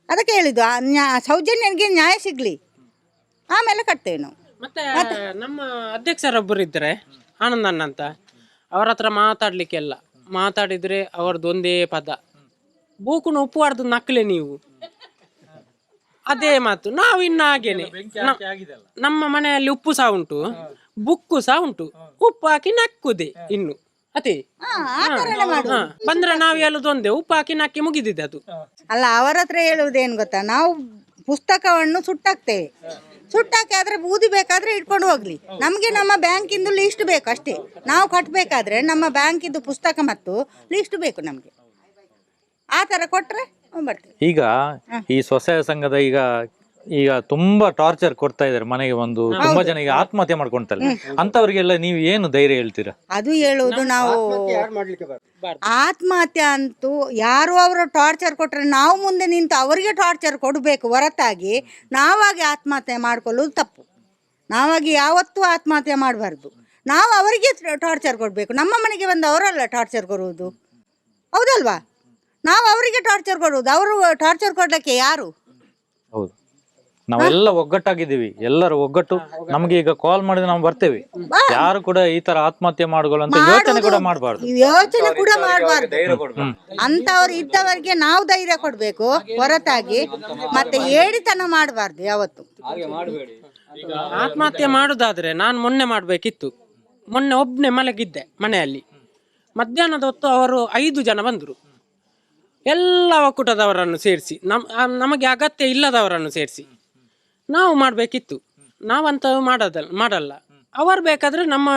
ಅದಕ್ಕೆ ಹೇಳಿದ್ದು ಆ ನ್ಯಾ ಸೌಜನ್ಯನಿಗೆ ನ್ಯಾಯ ಸಿಗಲಿ. ಆಮೇಲೆ ಕಟ್ತೇವೆ ನಾವು. ಮತ್ತೆ ನಮ್ಮ ಅಧ್ಯಕ್ಷರೊಬ್ಬರು ಇದ್ದಾರೆ ಆನಂದಣ್ಣ ಅಂತ ಅವರ ಹತ್ರ ಮಾತಾಡ್ಲಿಕ್ಕೆಲ್ಲ ಮಾತಾಡಿದ್ರೆ ಅವ್ರದ್ದು ಒಂದೇ ಪದ. ಬೂಕುನ ಉಪ್ಪು ಹೊಡೆದು ನಕ್ಲೆ ನೀವು. ಅದೇ ಮಾತು. ನಾವು ಇನ್ನು ಹಾಗೇನೆ. ನಮ್ಮ ಮನೆಯಲ್ಲಿ ಉಪ್ಪು ಸಹ ಉಂಟು. ಬುಕ್ಕು ಸಹ ಉಂಟು. ಉಪ್ಪು ಹಾಕಿ ನಕ್ಕುದೆ ಇನ್ನು. ಹಾ. ಬಂದ್ರೆ ನಾವು ಹೇಳುದು ಒಂದೇ ಉಪ್ಪು ಹಾಕಿ ನಾಕಿ ಮುಗಿದಿದೆ ಅದು. ಅಲ್ಲ ಅವರ ಹತ್ರ ಹೇಳುವುದೇನು ಗೊತ್ತಾ? ನಾವು ಪುಸ್ತಕವನ್ನು ಸುಟ್ಟಾಕ್ತೇವೆ. ಸುಟ್ಟಾಕಿ ಆದ್ರೆ ಬೂದಿ ಬೇಕಾದ್ರೆ ಇಟ್ಕೊಂಡು ಹೋಗ್ಲಿ. ನಮಗೆ ನಮ್ಮ ಬ್ಯಾಂಕಿಂದು ಲಿಸ್ಟ್ ಬೇಕು ಅಷ್ಟೇ. ನಾವು ಕಟ್ಟಬೇಕಾದ್ರೆ ನಮ್ಮ ಬ್ಯಾಂಕಿದ್ದು ಪುಸ್ತಕ ಮತ್ತು ಲಿಸ್ಟ್ ಬೇಕು ನಮಗೆ. ಆತರ ಕೊಟ್ರೆ ಕೊಟ್ಟರೆ ಬರ್ತೇವೆ ಈಗ ಈ ಸ್ವಸಹಾಯ ಸಂಘದ ಈಗ ಈಗ ತುಂಬಾ ಟಾರ್ಚರ್ ಕೊಡ್ತಾ ಇದ್ದಾರೆ ಮನೆಗೆ ಒಂದು ತುಂಬಾ ಜನ ಈಗ ಆತ್ಮಹತ್ಯೆ ಮಾಡ್ಕೊಂತಾರೆ ಅಂತವರಿಗೆಲ್ಲ ನೀವು ಏನು ಧೈರ್ಯ ಹೇಳ್ತೀರಾ? ಅದು ಹೇಳುವುದು ನಾವು ಆತ್ಮಹತ್ಯೆ ಅಂತೂ ಯಾರು ಅವರು ಟಾರ್ಚರ್ ಕೊಟ್ರೆ ನಾವು ಮುಂದೆ ನಿಂತು ಅವರಿಗೆ ಟಾರ್ಚರ್ ಕೊಡಬೇಕು ಹೊರತಾಗಿ ನಾವಾಗಿ ಆತ್ಮಹತ್ಯೆ ಮಾಡ್ಕೊಳ್ಳೋದು ತಪ್ಪು. ನಾವಾಗಿ ಯಾವತ್ತೂ ಆತ್ಮಹತ್ಯೆ ಮಾಡಬಾರ್ದು. ನಾವು ಅವರಿಗೆ ಟಾರ್ಚರ್ ಕೊಡಬೇಕು. ನಮ್ಮ ಮನೆಗೆ ಬಂದು ಅವರಲ್ಲ ಟಾರ್ಚರ್ ಕೊಡುವುದು. ಹೌದಲ್ವಾ? ನಾವು ಅವರಿಗೆ ಟಾರ್ಚರ್ ಕೊಡುವುದು. ಅವರು ಟಾರ್ಚರ್ ಕೊಡಲಿಕ್ಕೆ ಯಾರು? ಹೌದು. ನಾವೆಲ್ಲ ಒಗ್ಗಟ್ಟಾಗಿದ್ದೀವಿ. ಎಲ್ಲರೂ ಒಗ್ಗಟ್ಟು ನಮ್ಗೆ ಈಗ ಕಾಲ್ ಮಾಡಿದ್ರೆ ನಾವು ಬರ್ತೇವೆ. ಯಾರು ಕೂಡ ಈ ತರ ಆತ್ಮಹತ್ಯೆ ಮಾಡ್ಕೊಳ್ಳೋ ಅಂತ ಯೋಚನೆ ಕೂಡ ಮಾಡಬಾರ್ದು. ಯೋಚನೆ ಕೂಡ ಮಾಡಬಾರ್ದು. ಅಂತವ್ರು ಇದ್ದವರಿಗೆ ನಾವು ಧೈರ್ಯ ಕೊಡ್ಬೇಕು ಹೊರತಾಗಿ. ಮತ್ತೆ ಏಡಿತನ ಮಾಡಬಾರ್ದು ಯಾವತ್ತು. ಆತ್ಮಹತ್ಯೆ ಮಾಡುದಾದ್ರೆ ನಾನು ಮೊನ್ನೆ ಮಾಡ್ಬೇಕಿತ್ತು. ಮೊನ್ನೆ ಒಬ್ಬನೇ ಮಲಗಿದ್ದೆ ಮನೆಯಲ್ಲಿ. ಮಧ್ಯಾಹ್ನದ ಹೊತ್ತು ಅವರು ಐದು ಜನ ಬಂದರು. ಎಲ್ಲ ಒಕ್ಕೂಟದವರನ್ನು ಸೇರಿಸಿ. ನಮ್ ನಮಗೆ ಅಗತ್ಯ ಇಲ್ಲದವರನ್ನು ಸೇರಿಸಿ. ನಾವು ಮಾಡಬೇಕಿತ್ತು. ನಾವಂತ ಮಾಡೋದಲ್ಲ ಮಾಡಲ್ಲ. ಅವರು ಬೇಕಾದ್ರೆ ನಮ್ಮ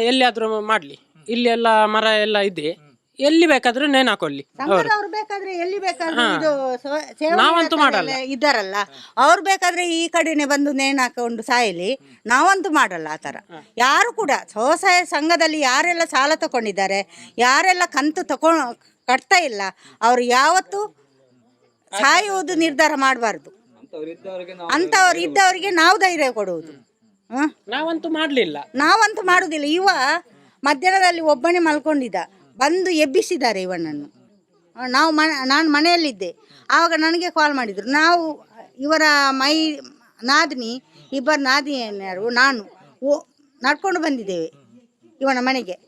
ಎಲ್ಲಿಯಾದ್ರೂ ಮಾಡಲಿ. ಇಲ್ಲಿ ಎಲ್ಲ ಮರ ಎಲ್ಲ ಇದೆ. ಎಲ್ಲಿ ಬೇಕಾದ್ರೂ ನೇಣು ಹಾಕೊಳ್ಳಿ ಅವ್ರು. ಬೇಕಾದ್ರೆ ಎಲ್ಲಿ ಬೇಕಾದ್ರೂ ಇದು ಸ್ವ- ನಾವಂತೂ ಮಾಡಲ್ಲ. ಇದ್ದಾರಲ್ಲ ಅವ್ರು ಬೇಕಾದ್ರೆ ಈ ಕಡೆನೆ ಬಂದು ನೇಣು ಹಾಕೊಂಡು ಸಾಯಲಿ. ನಾವಂತೂ ಮಾಡಲ್ಲ ಆ ತರ ಯಾರು ಕೂಡ ಸ್ವಸಹಾಯ ಸಂಘದಲ್ಲಿ ಯಾರೆಲ್ಲ ಸಾಲ ತಗೊಂಡಿದ್ದಾರೆ ಯಾರೆಲ್ಲ ಕಂತು ತಕೊ ಕಟ್ತಾ ಇಲ್ಲ ಅವ್ರು ಯಾವತ್ತೂ ಸಾಯುವುದು ನಿರ್ಧಾರ ಮಾಡಬಾರ್ದು. ಅಂಥವ್ರು ಇದ್ದವರಿಗೆ ನಾವು ಧೈರ್ಯ ಕೊಡುವುದು. ನಾವಂತೂ ಮಾಡಲಿಲ್ಲ. ನಾವಂತೂ ಮಾಡುದಿಲ್ಲ. ಇವ ಮಧ್ಯಾಹ್ನದಲ್ಲಿ ಒಬ್ಬನೇ ಮಲ್ಕೊಂಡಿದ್ದ. ಬಂದು ಎಬ್ಬಿಸಿದ್ದಾರೆ ಇವನನ್ನು. ನಾವು ಮನೆ ನಾನು ಮನೆಯಲ್ಲಿದ್ದೆ. ಆವಾಗ ನನಗೆ ಕಾಲ್ ಮಾಡಿದರು. ನಾವು ಇವರ ಮೈ ನಾದಿನಿ ಇಬ್ಬರು ನಾದಿನಿಯರು ನಾನು ಓ ನಡ್ಕೊಂಡು ಬಂದಿದ್ದೇವೆ ಇವನ ಮನೆಗೆ.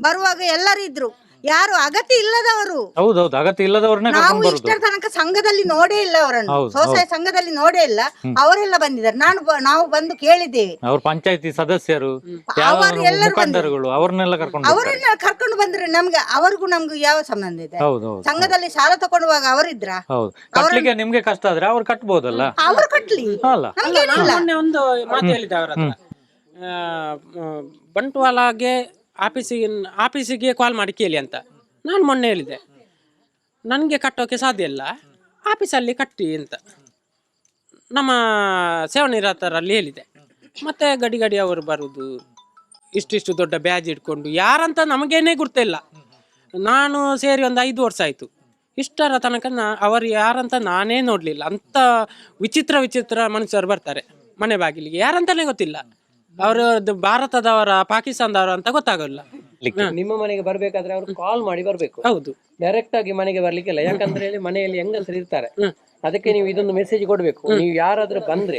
ಬರುವಾಗ ಎಲ್ಲರೂ ಇದ್ರು. ಯಾರು ಅಗತ್ಯ ಇಲ್ಲದವರು. ಹೌದೌದು ಅಗತ್ಯ ಇಲ್ಲದವ್ರನ್ನೇ ನಾವು ಕರ್ಕೊಂಡು ಬರುದು. ಇಷ್ಟರ ತನಕ ಸಂಘದಲ್ಲಿ ನೋಡೇ ಇಲ್ಲ ಅವರನ್ನು. ಹೌದು, ಸ್ವಸಹಾಯ ಸಂಘದಲ್ಲಿ ನೋಡೇ ಇಲ್ಲ ಅವರೆಲ್ಲ ಬಂದಿದ್ದಾರೆ. ನಾನು ಬ- ನಾವು ಬಂದು ಕೇಳಿದ್ದೇವೆ. ಅವ್ರ ಪಂಚಾಯತಿ ಸದಸ್ಯರು ಯಾವ ಅವರು ಎಲ್ಲರೂ ಮುಖಂಡರುಗಳು ಅವ್ರನ್ನೆಲ್ಲ ಕರ್ಕೊಂಡು ಬರ್ತಾರೆ. ಅವರನ್ನ ಕರ್ಕೊಂಡು ಬಂದ್ರೆ ನಮ್ಗೆ ಅವ್ರಿಗೂ ನಮ್ಗೂ ಯಾವ ಸಂಬಂಧ ಇದೆ? ಹೌದು ಸಂಘದಲ್ಲಿ ಸಾಲ ತಗೊಂಡುವಾಗ ಅವರಿದ್ರ? ಹೌದು. ಕಟ್ಲಿಕ್ಕೆ ನಿಮ್ಗೆ ಕಷ್ಟ ಆದ್ರೆ ಅವ್ರು ಕಟ್ಬೋದಲ್ಲ? ಅವರು ಕಟ್ಲಿ. ಅಲ್ಲ. ಅಲ್ಲ, ನಾನು ಮೊನ್ನೆ ಒಂದು ಮಾತು ಹೇಳಿದ್ದೆ ಅವರ ಹತ್ರ ಆ, ಮ್, ಬಂಟ್ವಾಳಗೆ ಆಫೀಸಿಗೆ ಆಫೀಸಿಗೆ ಕಾಲ್ ಮಾಡಿ ಕೇಳಿ ಅಂತ. ನಾನು ಮೊನ್ನೆ ಹೇಳಿದೆ. ನನಗೆ ಕಟ್ಟೋಕೆ ಸಾಧ್ಯ ಇಲ್ಲ. ಆಫೀಸಲ್ಲಿ ಕಟ್ಟಿ ಅಂತ. ನಮ್ಮ ಸೇವನಿರತರಲ್ಲಿ ಹೇಳಿದೆ. ಮತ್ತೆ ಗಡಿ ಗಡಿ ಅವರು ಬರುವುದು ಇಷ್ಟಿಷ್ಟು ದೊಡ್ಡ ಬ್ಯಾಜ್ ಇಟ್ಕೊಂಡು ಯಾರಂತ ನಮಗೇನೇ ಗುರ್ತಿಲ್ಲ ನಾನು ಸೇರಿ ಒಂದು ಐದು ವರ್ಷ ಆಯಿತು. ಇಷ್ಟರ ತನಕ ನಾ, ಅವರು ಯಾರಂತ ನಾನೇ ನೋಡಲಿಲ್ಲ. ಅಂಥ ವಿಚಿತ್ರ ವಿಚಿತ್ರ ಮನುಷ್ಯರು ಬರ್ತಾರೆ ಮನೆ ಬಾಗಿಲಿಗೆ. ಯಾರಂತಲೇ ಗೊತ್ತಿಲ್ಲ. ಅವರು ಭಾರತದವರ ಪಾಕಿಸ್ತಾನದವರ ಅಂತ ಗೊತ್ತಾಗಲ್ಲ. ನಿಮ್ಮ ಮನೆಗೆ ಬರ್ಬೇಕಾದ್ರೆ ಅವರು ಕಾಲ್ ಮಾಡಿ ಬರ್ಬೇಕು. ಹೌದು. ಡೈರೆಕ್ಟ್ ಆಗಿ ಮನೆಗೆ ಬರ್ಲಿಕ್ಕಿಲ್ಲ ಯಾಕಂದ್ರೆ ಹೇಳಿ ಮನೆಯಲ್ಲಿ ಹೆಂಗಸರು ಇರ್ತಾರೆ. ಅದಕ್ಕೆ ನೀವು ಇದೊಂದು ಮೆಸೇಜ್ ಕೊಡ್ಬೇಕು. ನೀವು ಯಾರಾದ್ರೂ ಬಂದ್ರೆ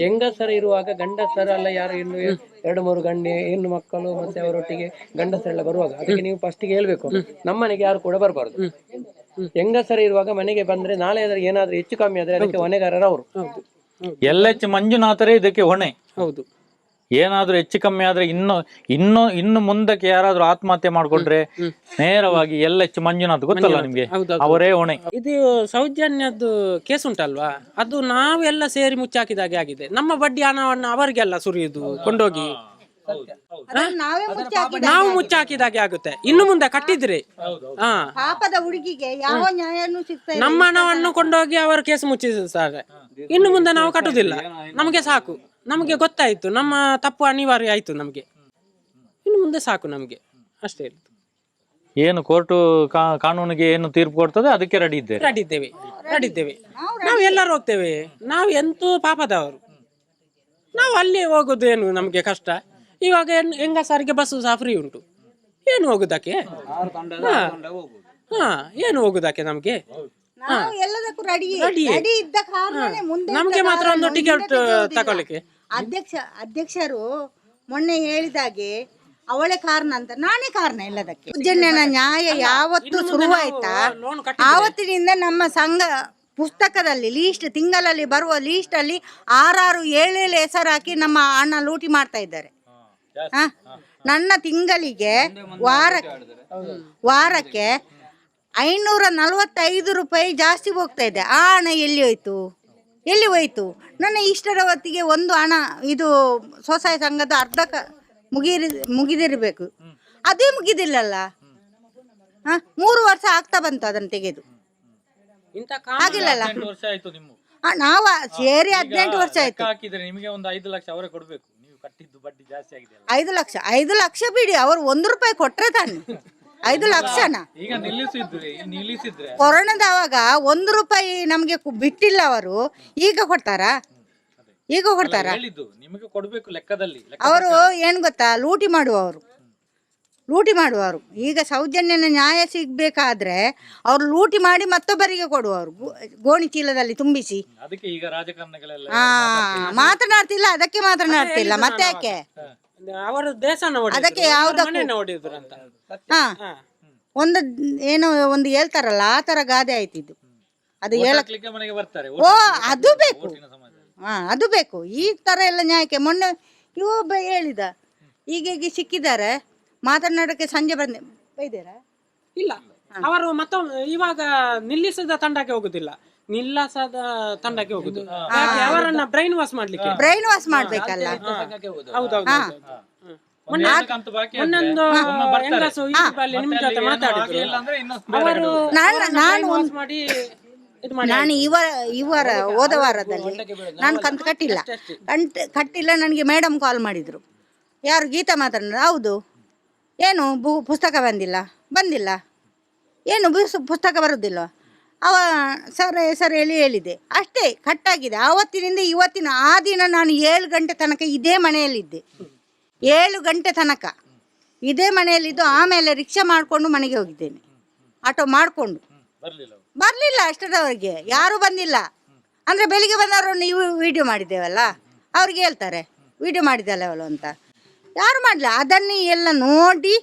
ಹೆಂಗಸರ ಇರುವಾಗ ಗಂಡಸರ ಅಲ್ಲ ಯಾರು ಇನ್ನು ಎರಡು ಮೂರು ಗಂಡೆ ಹೆಣ್ಣು ಮಕ್ಕಳು ಮತ್ತೆ ಅವರೊಟ್ಟಿಗೆ ಗಂಡಸರೆಲ್ಲ ಬರುವಾಗ ಅದಕ್ಕೆ ನೀವು ಫಸ್ಟಿಗೆ ಹೇಳ್ಬೇಕು. ನಮ್ಮ ಮನೆಗೆ ಯಾರು ಕೂಡ ಬರಬಾರ್ದು. ಹೆಂಗಸರ ಇರುವಾಗ ಮನೆಗೆ ಬಂದ್ರೆ ನಾಳೆ ಆದ್ರೆ ಏನಾದ್ರೂ ಹೆಚ್ಚು ಕಮ್ಮಿ ಆದ್ರೆ ಅದಕ್ಕೆ ಹೊಣೆಗಾರರು ಅವರು ಎಲ್ಲ ಹೆಚ್ಚು ಮಂಜುನಾಥರೇ ಇದಕ್ಕೆ ಹೊಣೆ. ಹೌದು. ಏನಾದ್ರೂ ಹೆಚ್ಚು ಕಮ್ಮಿ ಆದ್ರೆ ಇನ್ನು ಇನ್ನು ಇನ್ನು ಮುಂದಕ್ಕೆ ಯಾರಾದ್ರೂ ಆತ್ಮಹತ್ಯೆ ಮಾಡ್ಕೊಂಡ್ರೆ ನೇರವಾಗಿ ಎಲ್ಲ ಹೆಚ್ಚು ಮಂಜುನಾಥ್ ಗೊತ್ತಲ್ಲ ನಿಮ್ಗೆ? ಅವರೇ ಹೊಣೆ. ಇದು ಸೌಜನ್ಯದ್ದು ಕೇಸ್ ಉಂಟಲ್ವಾ? ಅದು ನಾವೆಲ್ಲ ಸೇರಿ ಮುಚ್ಚಾಕಿದಾಗೆ ಆಗಿದೆ. ನಮ್ಮ ಬಡ್ಡಿ ಹಣವನ್ನು ಅವರಿಗೆಲ್ಲ ಸುರಿಯುದು ಕೊಂಡೋಗಿ. ನಾವೇ ಮುಚ್ಚಿ ನಾವು ಮುಚ್ಚಾಕಿದಾಗೆ ಆಗುತ್ತೆ. ಇನ್ನು ಮುಂದೆ ಕಟ್ಟಿದ್ರೆ. ಹಾ. ಪಾಪದ ಹುಡುಗಿಗೆ ಯಾವ ನ್ಯಾಯನೂ ಸಿಗ್ತದೆ ನಮ್ಮ ಹಣವನ್ನು ಕೊಂಡೋಗಿ ಅವರು ಕೇಸ್ ಮುಚ್ಚಿಸ್ತಾರೆ ಇನ್ನು ಮುಂದೆ ನಾವು ಕಟ್ಟುದಿಲ್ಲ. ನಮಗೆ ಸಾಕು. ನಮಗೆ ಗೊತ್ತಾಯ್ತು. ನಮ್ಮ ತಪ್ಪು ಅನಿವಾರ್ಯ ಆಯ್ತು ನಮಗೆ. ಇನ್ನು ಮುಂದೆ ಸಾಕು ನಮಗೆ. ಅಷ್ಟೇ ಏನು ಕೋರ್ಟು ಕಾನೂನಿಗೆ ಏನು ತೀರ್ಪು ಕೊಡ್ತದೆ? ಅದಕ್ಕೆ ರೆಡಿ ಇದ್ದೇವೆ. ರೆಡಿ ಇದ್ದೇವೆ. ರೆಡಿ ಇದ್ದೇವೆ. ನಾವು ಎಲ್ಲರೂ ಹೋಗ್ತೇವೆ. ನಾವು ಎಂತೂ ಪಾಪದವರು. ನಾವು ಅಲ್ಲಿ ಹೋಗೋದು ಏನು ನಮಗೆ ಕಷ್ಟ? ಇವಾಗ ಹೆಣ್- ಹೆಂಗಸರಿಗೆ ಬಸ್ಸು ಸಹ ಫ್ರೀ ಉಂಟು. ಏನು ಹೋಗುದಕ್ಕೆ? ಹಾ. ಹಾ ಏನು ಹೋಗುದಕ್ಕೆ ನಮಗೆ? ನಾವು ಎಲ್ಲದಕ್ಕೂ ರೆಡಿ Ready. ರೆಡಿ ಇದ್ದ ಕಾರಣನೇ ಮುಂದೆ ಇದ್ದ ನಮ್ಗೆ ಮಾತ್ರ ಒಂದು ಟಿಕೆಟ್ ತಗೊಳ್ಳಿಕ್ಕೆ. ಅಧ್ಯಕ್ಷ ಅಧ್ಯಕ್ಷರು ಮೊನ್ನೆ ಹೇಳಿದಾಗೆ ಅವಳೇ ಕಾರಣ ಅಂತ. ನಾನೇ ಕಾರಣ ಎಲ್ಲದಕ್ಕೆ. ಸೌಜನ್ಯನ ನ್ಯಾಯ ಯಾವತ್ತು ಶುರುವಾಯ್ತಾ? ಆವತ್ತಿನಿಂದ ನಮ್ಮ ಸಂಘ ಪುಸ್ತಕದಲ್ಲಿ ಲೀಸ್ಟ್ ತಿಂಗಳಲ್ಲಿ ಬರುವ ಲೀಸ್ಟ್ ಅಲ್ಲಿ ಆರಾರು ಏಳೇಳು ಹೆಸರು ಹಾಕಿ ನಮ್ಮ ಅಣ್ಣ ಲೂಟಿ ಮಾಡ್ತಾ ಇದ್ದಾರೆ. ಹ? ನನ್ನ ತಿಂಗಳಿಗೆ ವಾರಕ್ಕೆ ವಾರಕ್ಕೆ ಐನೂರ ನಲವತ್ತೈದು ರೂಪಾಯಿ ಜಾಸ್ತಿ ಹೋಗ್ತಾ ಇದೆ. ಆ ಹಣ ಎಲ್ಲಿ ಹೋಯ್ತು? ಎಲ್ಲಿ ಹೋಯಿತು? ನನ್ನ ಇಷ್ಟರ ಹೊತ್ತಿಗೆ ಒಂದು ಹಣ ಇದು ಸ್ವಸಹಾಯ ಸಂಘದ ಅರ್ಧ ಕ ಮುಗಿರಿ ಮುಗಿದಿರಬೇಕು. ಅದೇ ಮುಗಿದಿಲ್ಲಲ್ಲ? ಹಾಂ? ಮೂರು ವರ್ಷ ಆಗ್ತಾ ಬಂತು ಅದನ್ನು ತೆಗೆದು. ಇಂಥ ಆಗಿಲ್ಲಲ್ಲ ಹದಿನೆಂಟು ವರ್ಷ ಆಯ್ತು ನಿಮ್ಮ ಆ, ನಾವು ಸೇರಿ ಹದಿನೆಂಟು ವರ್ಷ ಆಯ್ತು. ಲೆಕ್ಕ ಹಾಕಿದ್ರೆ ನಿಮಗೆ ಒಂದು ಐದು ಲಕ್ಷ ಅವರೇ ಕೊಡ್ಬೇಕು. ನೀವು ಕಟ್ಟಿದ್ದು ಬಡ್ಡಿ ಜಾಸ್ತಿ ಆಗಿದೆ ಅಲ್ಲ. ಐದು ಲಕ್ಷ ಐದು ಲಕ್ಷ ಬಿಡಿ ಅವರು ಒಂದು ರೂಪಾಯಿ ಕೊಟ್ರೆ ತಾನೆ. ಐದು ಲಕ್ಷನ? ಈಗ ನಿಲ್ಲಿಸಿದ್ರೆ ನಿಲ್ಲಿಸಿದ್ರೆ. ಕೊರೋನಾದವಾಗ ಒಂದು ರೂಪಾಯಿ ನಮಗೆ ಬಿಟ್ಟಿಲ್ಲ ಅವರು ಈಗ ಕೊಡ್ತಾರಾ? ಈಗ ಕೊಡ್ತಾರಾ? ಹೇಳಿದ್ದು ನಿಮಗೆ ಕೊಡ್ಬೇಕು ಲೆಕ್ಕದಲ್ಲಿ ಅವರು ಏನು ಗೊತ್ತಾ? ಲೂಟಿ ಮಾಡುವವರು. ಲೂಟಿ ಮಾಡುವವರು. ಈಗ ಸೌಜನ್ಯನ ನ್ಯಾಯ ಸಿಗಬೇಕಾದ್ರೆ ಅವರು ಲೂಟಿ ಮಾಡಿ ಮತ್ತೊಬ್ಬರಿಗೆ ಕೊಡುವವರು. ಗೋಣಿ ಚೀಲದಲ್ಲಿ ತುಂಬಿಸಿ. ಅದಕ್ಕೆ ಈಗ ರಾಜಕಾರಣಿಗಳೆಲ್ಲ ಆ ಮಾತನಾಡ್ತಿಲ್ಲ ಅದಕ್ಕೆ ಮಾತನಾಡ್ತಿಲ್ಲ. ಮತ್ತೆ ಯಾಕೆ? ಅವರು ಅದಕ್ಕೆ ಅವ್ರ ಯಾವುದಕ್ಕೂ- ಅಂತ ಹಾ. ಹಾ. ಒಂದು ಏನೋ ಒಂದು ಹೇಳ್ತಾರಲ್ಲ ಆ ತರ ಗಾದೆ ಆಯ್ತಿದ್ದು. ಅದು ಹೇಳ ಹಾಕ್ಲಿಕ್ಕೆ ಮನೆಗೆ ಬರ್ತಾರೆ ಓ ಅದು ಬೇಕು. ಓಟಿನ ಹಾ ಅದು ಬೇಕು. ಈ ತರ ಎಲ್ಲ ನ್ಯಾಯಕ್ಕೆ ಮೊನ್ನೆ ಇವೊಬ್ಬ ಹೇಳಿದ ಈಗ ಈಗ ಸಿಕ್ಕಿದ್ದಾರೆ ಮಾತನಾಡೋಕ್ಕೆ ಸಂಜೆ ಬಂದೆ ಬೈದೇರಾ ಇಲ್ಲ. ಅವರು ಮತ್ತೊಮ್ಮೆ ಇವಾಗ ನಿಲ್ಲಿಸಿದ ತಂಡಕ್ಕೆ ಹೋಗುದಿಲ್ಲ. ನಿಲ್ಲಿಸದ ತಂಡಕ್ಕೆ ಹೋಗುದು. ಯಾಕೆ? ಅವರನ್ನ ಬ್ರೈನ್ ವಾಶ್ ಮಾಡ್ಲಿಕ್ಕೆ. ಬ್ರೈನ್ ವಾಶ್ ಮಾಡ್ಬೇಕಲ್ಲ. ಹೌದೌದು ಮೊನ್ನೆ ಮೊನ್ನೊಂದು ಹೆಂಗಸು ಯೂಟ್ಯೂಬಲ್ಲಿ ನಿಮ್ ಜೊತೆ ಮಾತಾಡಿದ್ರು ಅವರು ನಾನು ನಾನು ವಾಶ್ ಮಾಡಿ ಇದು ಮಾಡಿ ನಾನು ಇವರ ಇವರ ಹೋದ ವಾರದಲ್ಲಿ ನಾನು ಕಂತು ಕಟ್ಟಿಲ್ಲ. ಕಂಟ್ ಕಟ್ಟಿಲ್ಲ ನನಗೆ ಮೇಡಮ್ ಕಾಲ್ ಮಾಡಿದ್ರು. ಯಾರು ಗೀತಾ ಮಾತಾಡಿದ್ರು ಹೌದು. ಏನು ಬು ಪುಸ್ತಕ ಬಂದಿಲ್ಲ? ಬಂದಿಲ್ಲ. ಏನು ಬುಸ್ ಪುಸ್ತಕ ಬರೋದಿಲ್ಲ ಅವ ಸರ್ ಸರ್ ಹೇಳಿ ಹೇಳಿದೆ ಅಷ್ಟೇ, ಕಟ್ಟಾಗಿದೆ. ಆವತ್ತಿನಿಂದ ಇವತ್ತಿನ ಆ ದಿನ ನಾನು ಏಳು ಗಂಟೆ ತನಕ ಇದೇ ಮನೆಯಲ್ಲಿದ್ದೆ. ಏಳು ಗಂಟೆ ತನಕ ಇದೇ ಮನೆಯಲ್ಲಿದ್ದು ಆಮೇಲೆ ರಿಕ್ಷಾ ಮಾಡಿಕೊಂಡು ಮನೆಗೆ ಹೋಗಿದ್ದೇನೆ. ಆಟೋ ಮಾಡಿಕೊಂಡು. ಬರಲಿಲ್ಲ ಅಷ್ಟರವರೆಗೆ. ಯಾರೂ ಬಂದಿಲ್ಲ. ಅಂದರೆ ಬೆಳಿಗ್ಗೆ ಬಂದವರು ನೀವು ವಿಡಿಯೋ ಮಾಡಿದ್ದೇವಲ್ಲ? ಅವ್ರಿಗೆ ಹೇಳ್ತಾರೆ. ವಿಡಿಯೋ ಮಾಡಿದ್ದಲ್ಲ ಅವಳು ಅಂತ. ಯಾರು ಮಾಡಲಿಲ್ಲ? ಅದನ್ನೇ ಎಲ್ಲ ನೋಡಿ,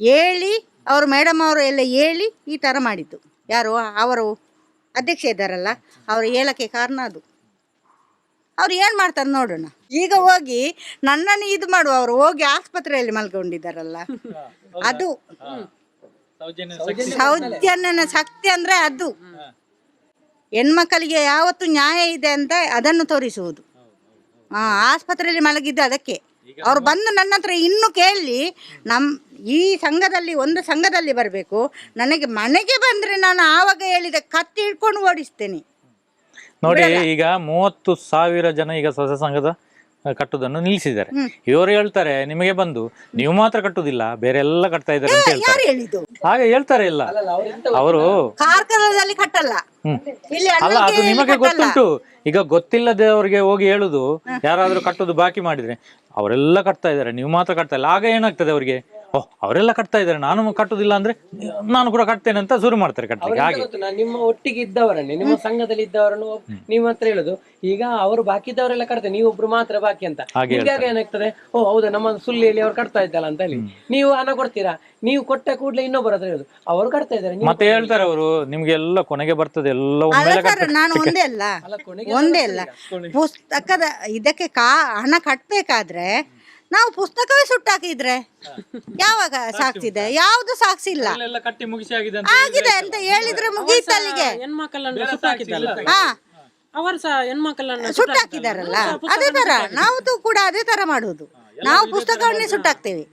ಹೇಳಿ, ಅವರು ಮೇಡಮ್ ಅವರು ಎಲ್ಲ ಹೇಳಿ ಈ ಥರ ಮಾಡಿದ್ದು. ಯಾರು? ಅವರು ಅಧ್ಯಕ್ಷ ಇದ್ದಾರಲ್ಲ ಅವ್ರು ಹೇಳಕ್ಕೆ ಕಾರಣ ಅದು. ಅವ್ರು ಏನು ಮಾಡ್ತಾರೆ ನೋಡೋಣ. ಈಗ ಹೋಗಿ ನನ್ನನ್ನು ಇದು ಮಾಡುವ ಅವರು ಹೋಗಿ ಆಸ್ಪತ್ರೆಯಲ್ಲಿ ಮಲ್ಕೊಂಡಿದ್ದಾರಲ್ಲ. ಅದು ಸೌಜನ್ಯನ ಶಕ್ತಿ ಅಂದ್ರೆ ಅದು. ಹೆಣ್ಮಕ್ಕಳಿಗೆ ಯಾವತ್ತು ನ್ಯಾಯ ಇದೆ ಅಂತ ಅದನ್ನು ತೋರಿಸುವುದು. ಆ ಆಸ್ಪತ್ರೆಯಲ್ಲಿ ಮಲಗಿದ್ದು ಅದಕ್ಕೆ. ಅವ್ರು ಬಂದು ನನ್ನ ಹತ್ರ ಇನ್ನು ಕೇಳಿ ನಮ್ ಈ ಸಂಘದಲ್ಲಿ ಒಂದು ಸಂಘದಲ್ಲಿ ಬರಬೇಕು. ನನಗೆ ಮನೆಗೆ ಬಂದ್ರೆ ನಾನು ಆವಾಗ ಹೇಳಿದೆ ಕತ್ತಿ ಹಿಡ್ಕೊಂಡು ಓಡಿಸ್ತೇನೆ. ನೋಡಿ ಈಗ ಮೂವತ್ತು ಸಾವಿರ ಜನ ಈಗ ಸ್ವಸಹಾಯ ಸಂಘದ ಕಟ್ಟುದನ್ನು ನಿಲ್ಲಿಸಿದ್ದಾರೆ. ಇವರು ಹೇಳ್ತಾರೆ ನಿಮಗೆ ಬಂದು ನೀವು ಮಾತ್ರ ಕಟ್ಟುದಿಲ್ಲ ಬೇರೆ ಎಲ್ಲ ಕಟ್ತಾ ಇದ್ದಾರೆ ಅಂತ ಹೇಳ್ತಾರೆ. ಹೇಳಿದ್ದು? ಹಾಗೆ ಹೇಳ್ತಾರೆ ಇಲ್ಲ ಅವರು ಕಾರ್ಕಳದಲ್ಲಿ ಕಟ್ಟಲ್ಲ. ಹ್ಮ್. ಇಲ್ಲಿ ಅಲ್ಲ ಅದು ಅಣ್ಣಂಗೆ ನಿಮಗೆ ಕಟ್ಟಲ್ಲ. ಗೊತ್ತುಂಟು. ಈಗ ಗೊತ್ತಿಲ್ಲದವರಿಗೆ ಹೋಗಿ ಹೇಳುದು ಯಾರಾದ್ರೂ ಕಟ್ಟುದು ಬಾಕಿ ಮಾಡಿದ್ರೆ ಅವರೆಲ್ಲ ಕಟ್ತಾ ಇದ್ದಾರೆ ನೀವು ಮಾತ್ರ ಕಟ್ತಾ ಇಲ್ಲ. ಆಗ ಏನಾಗ್ತದೆ ಅವರಿಗೆ? ಓಹ್ ಅವರೆಲ್ಲ ಕಟ್ತಾ ಇದ್ದಾರೆ. ನಾನು ಕಟ್ಟುದಿಲ್ಲ ಅಂದ್ರೆ ನಾನು ಕೂಡ ಕಟ್ತೇನೆ ಅಂತ ಶುರು ಮಾಡ್ತಾರೆ ಕಟ್ಟಲಿಕ್ಕೆ ಹಾಗೆ. ಗೊತ್ತುಂಟಾ? ನಿಮ್ಮ ಒಟ್ಟಿಗೆ ಇದ್ದವರನ್ನೇ ನಿಮ್ಮ ಸಂಘದಲ್ಲಿ ಇದ್ದವರನ್ನು ಒಬ್- ನೀವು ಹತ್ರ ಹೇಳುದು. ಈಗ ಅವರು ಬಾಕಿ ಇದ್ದವರೆಲ್ಲ ಕಟ್ತಾರೆ ನೀವು ಒಬ್ರು ಮಾತ್ರ ಬಾಕಿ ಅಂತ. ಹಾಗೆ ಏನಾಗ್ತದೆ? ಓ ಹೌದಾ ನಮ್ಮ ಸುಳ್ಳು ಹೇಳಿ ಅವ್ರು ಕಟ್ತಾ ಇದ್ದಲ್ಲ ಅಂತ ಹೇಳಿ. ನೀವು ಹಣ ಕೊಡ್ತೀರಾ? ನೀವು ಕೊಟ್ಟ ಕೂಡಲೇ ಇನ್ನೊಬ್ಬರ ಹತ್ರ ಹೇಳುದು. ಅವರು ಕಟ್ತಾ ಇದ್ದಾರೆ ನೀವು ಮತ್ತೆ ಹೇಳ್ತಾರೆ ಅವರು ನಿಮ್ಗೆ ಎಲ್ಲ ಕೊನೆಗೆ ಬರ್ತದೆ ಎಲ್ಲ ಅಲ್ಲ ಒಮ್ಮೆಲೆ ಸರ್ ನಾನು ಒಂದೇ ಅಲ್ಲ. ಒಂದೇ ಅಲ್ಲ. ಪುಸ್ತಕದ ಇದಕ್ಕೆ ಕಾ ಹಣ ಕಟ್ಟಬೇಕಾದ್ರೆ ನಾವು ಪುಸ್ತಕವೇ ಸುಟ್ಟಾಕಿದ್ರೆ? ಯಾವಾಗ ಸಾಕ್ಸಿದೆ? ಇದೆ ಯಾವ್ದು ಸಾಕ್ಸಿಲ್ಲ. ಕಟ್ಟಿ ಮುಗಿಸಿ ಆಗಿದೆ ಆಗಿದೆ ಅಂತ ಹೇಳಿದ್ರೆ ಮುಗೀತು ಅಲ್ಲಿಗೆ. ಹೆಣ್ಮಕ್ಕಳನ್ನು ಸುಟ್ಟಾಕಿದ್ದಲ್ಲ. ಹಾ. ಅವರು ಸಹ ಹೆಣ್ಮಕ್ಕಳನ್ನು ಸುಟ್ಟಾಕಿದಾರಲ್ಲ? ಅದೇ ತರ. ನಾವು ಕೂಡ ಅದೇ ತರ ಮಾಡುದು ನಾವು ಪುಸ್ತಕವನ್ನೇ ಸುಟ್ಟಾಕ್ತೇವೆ.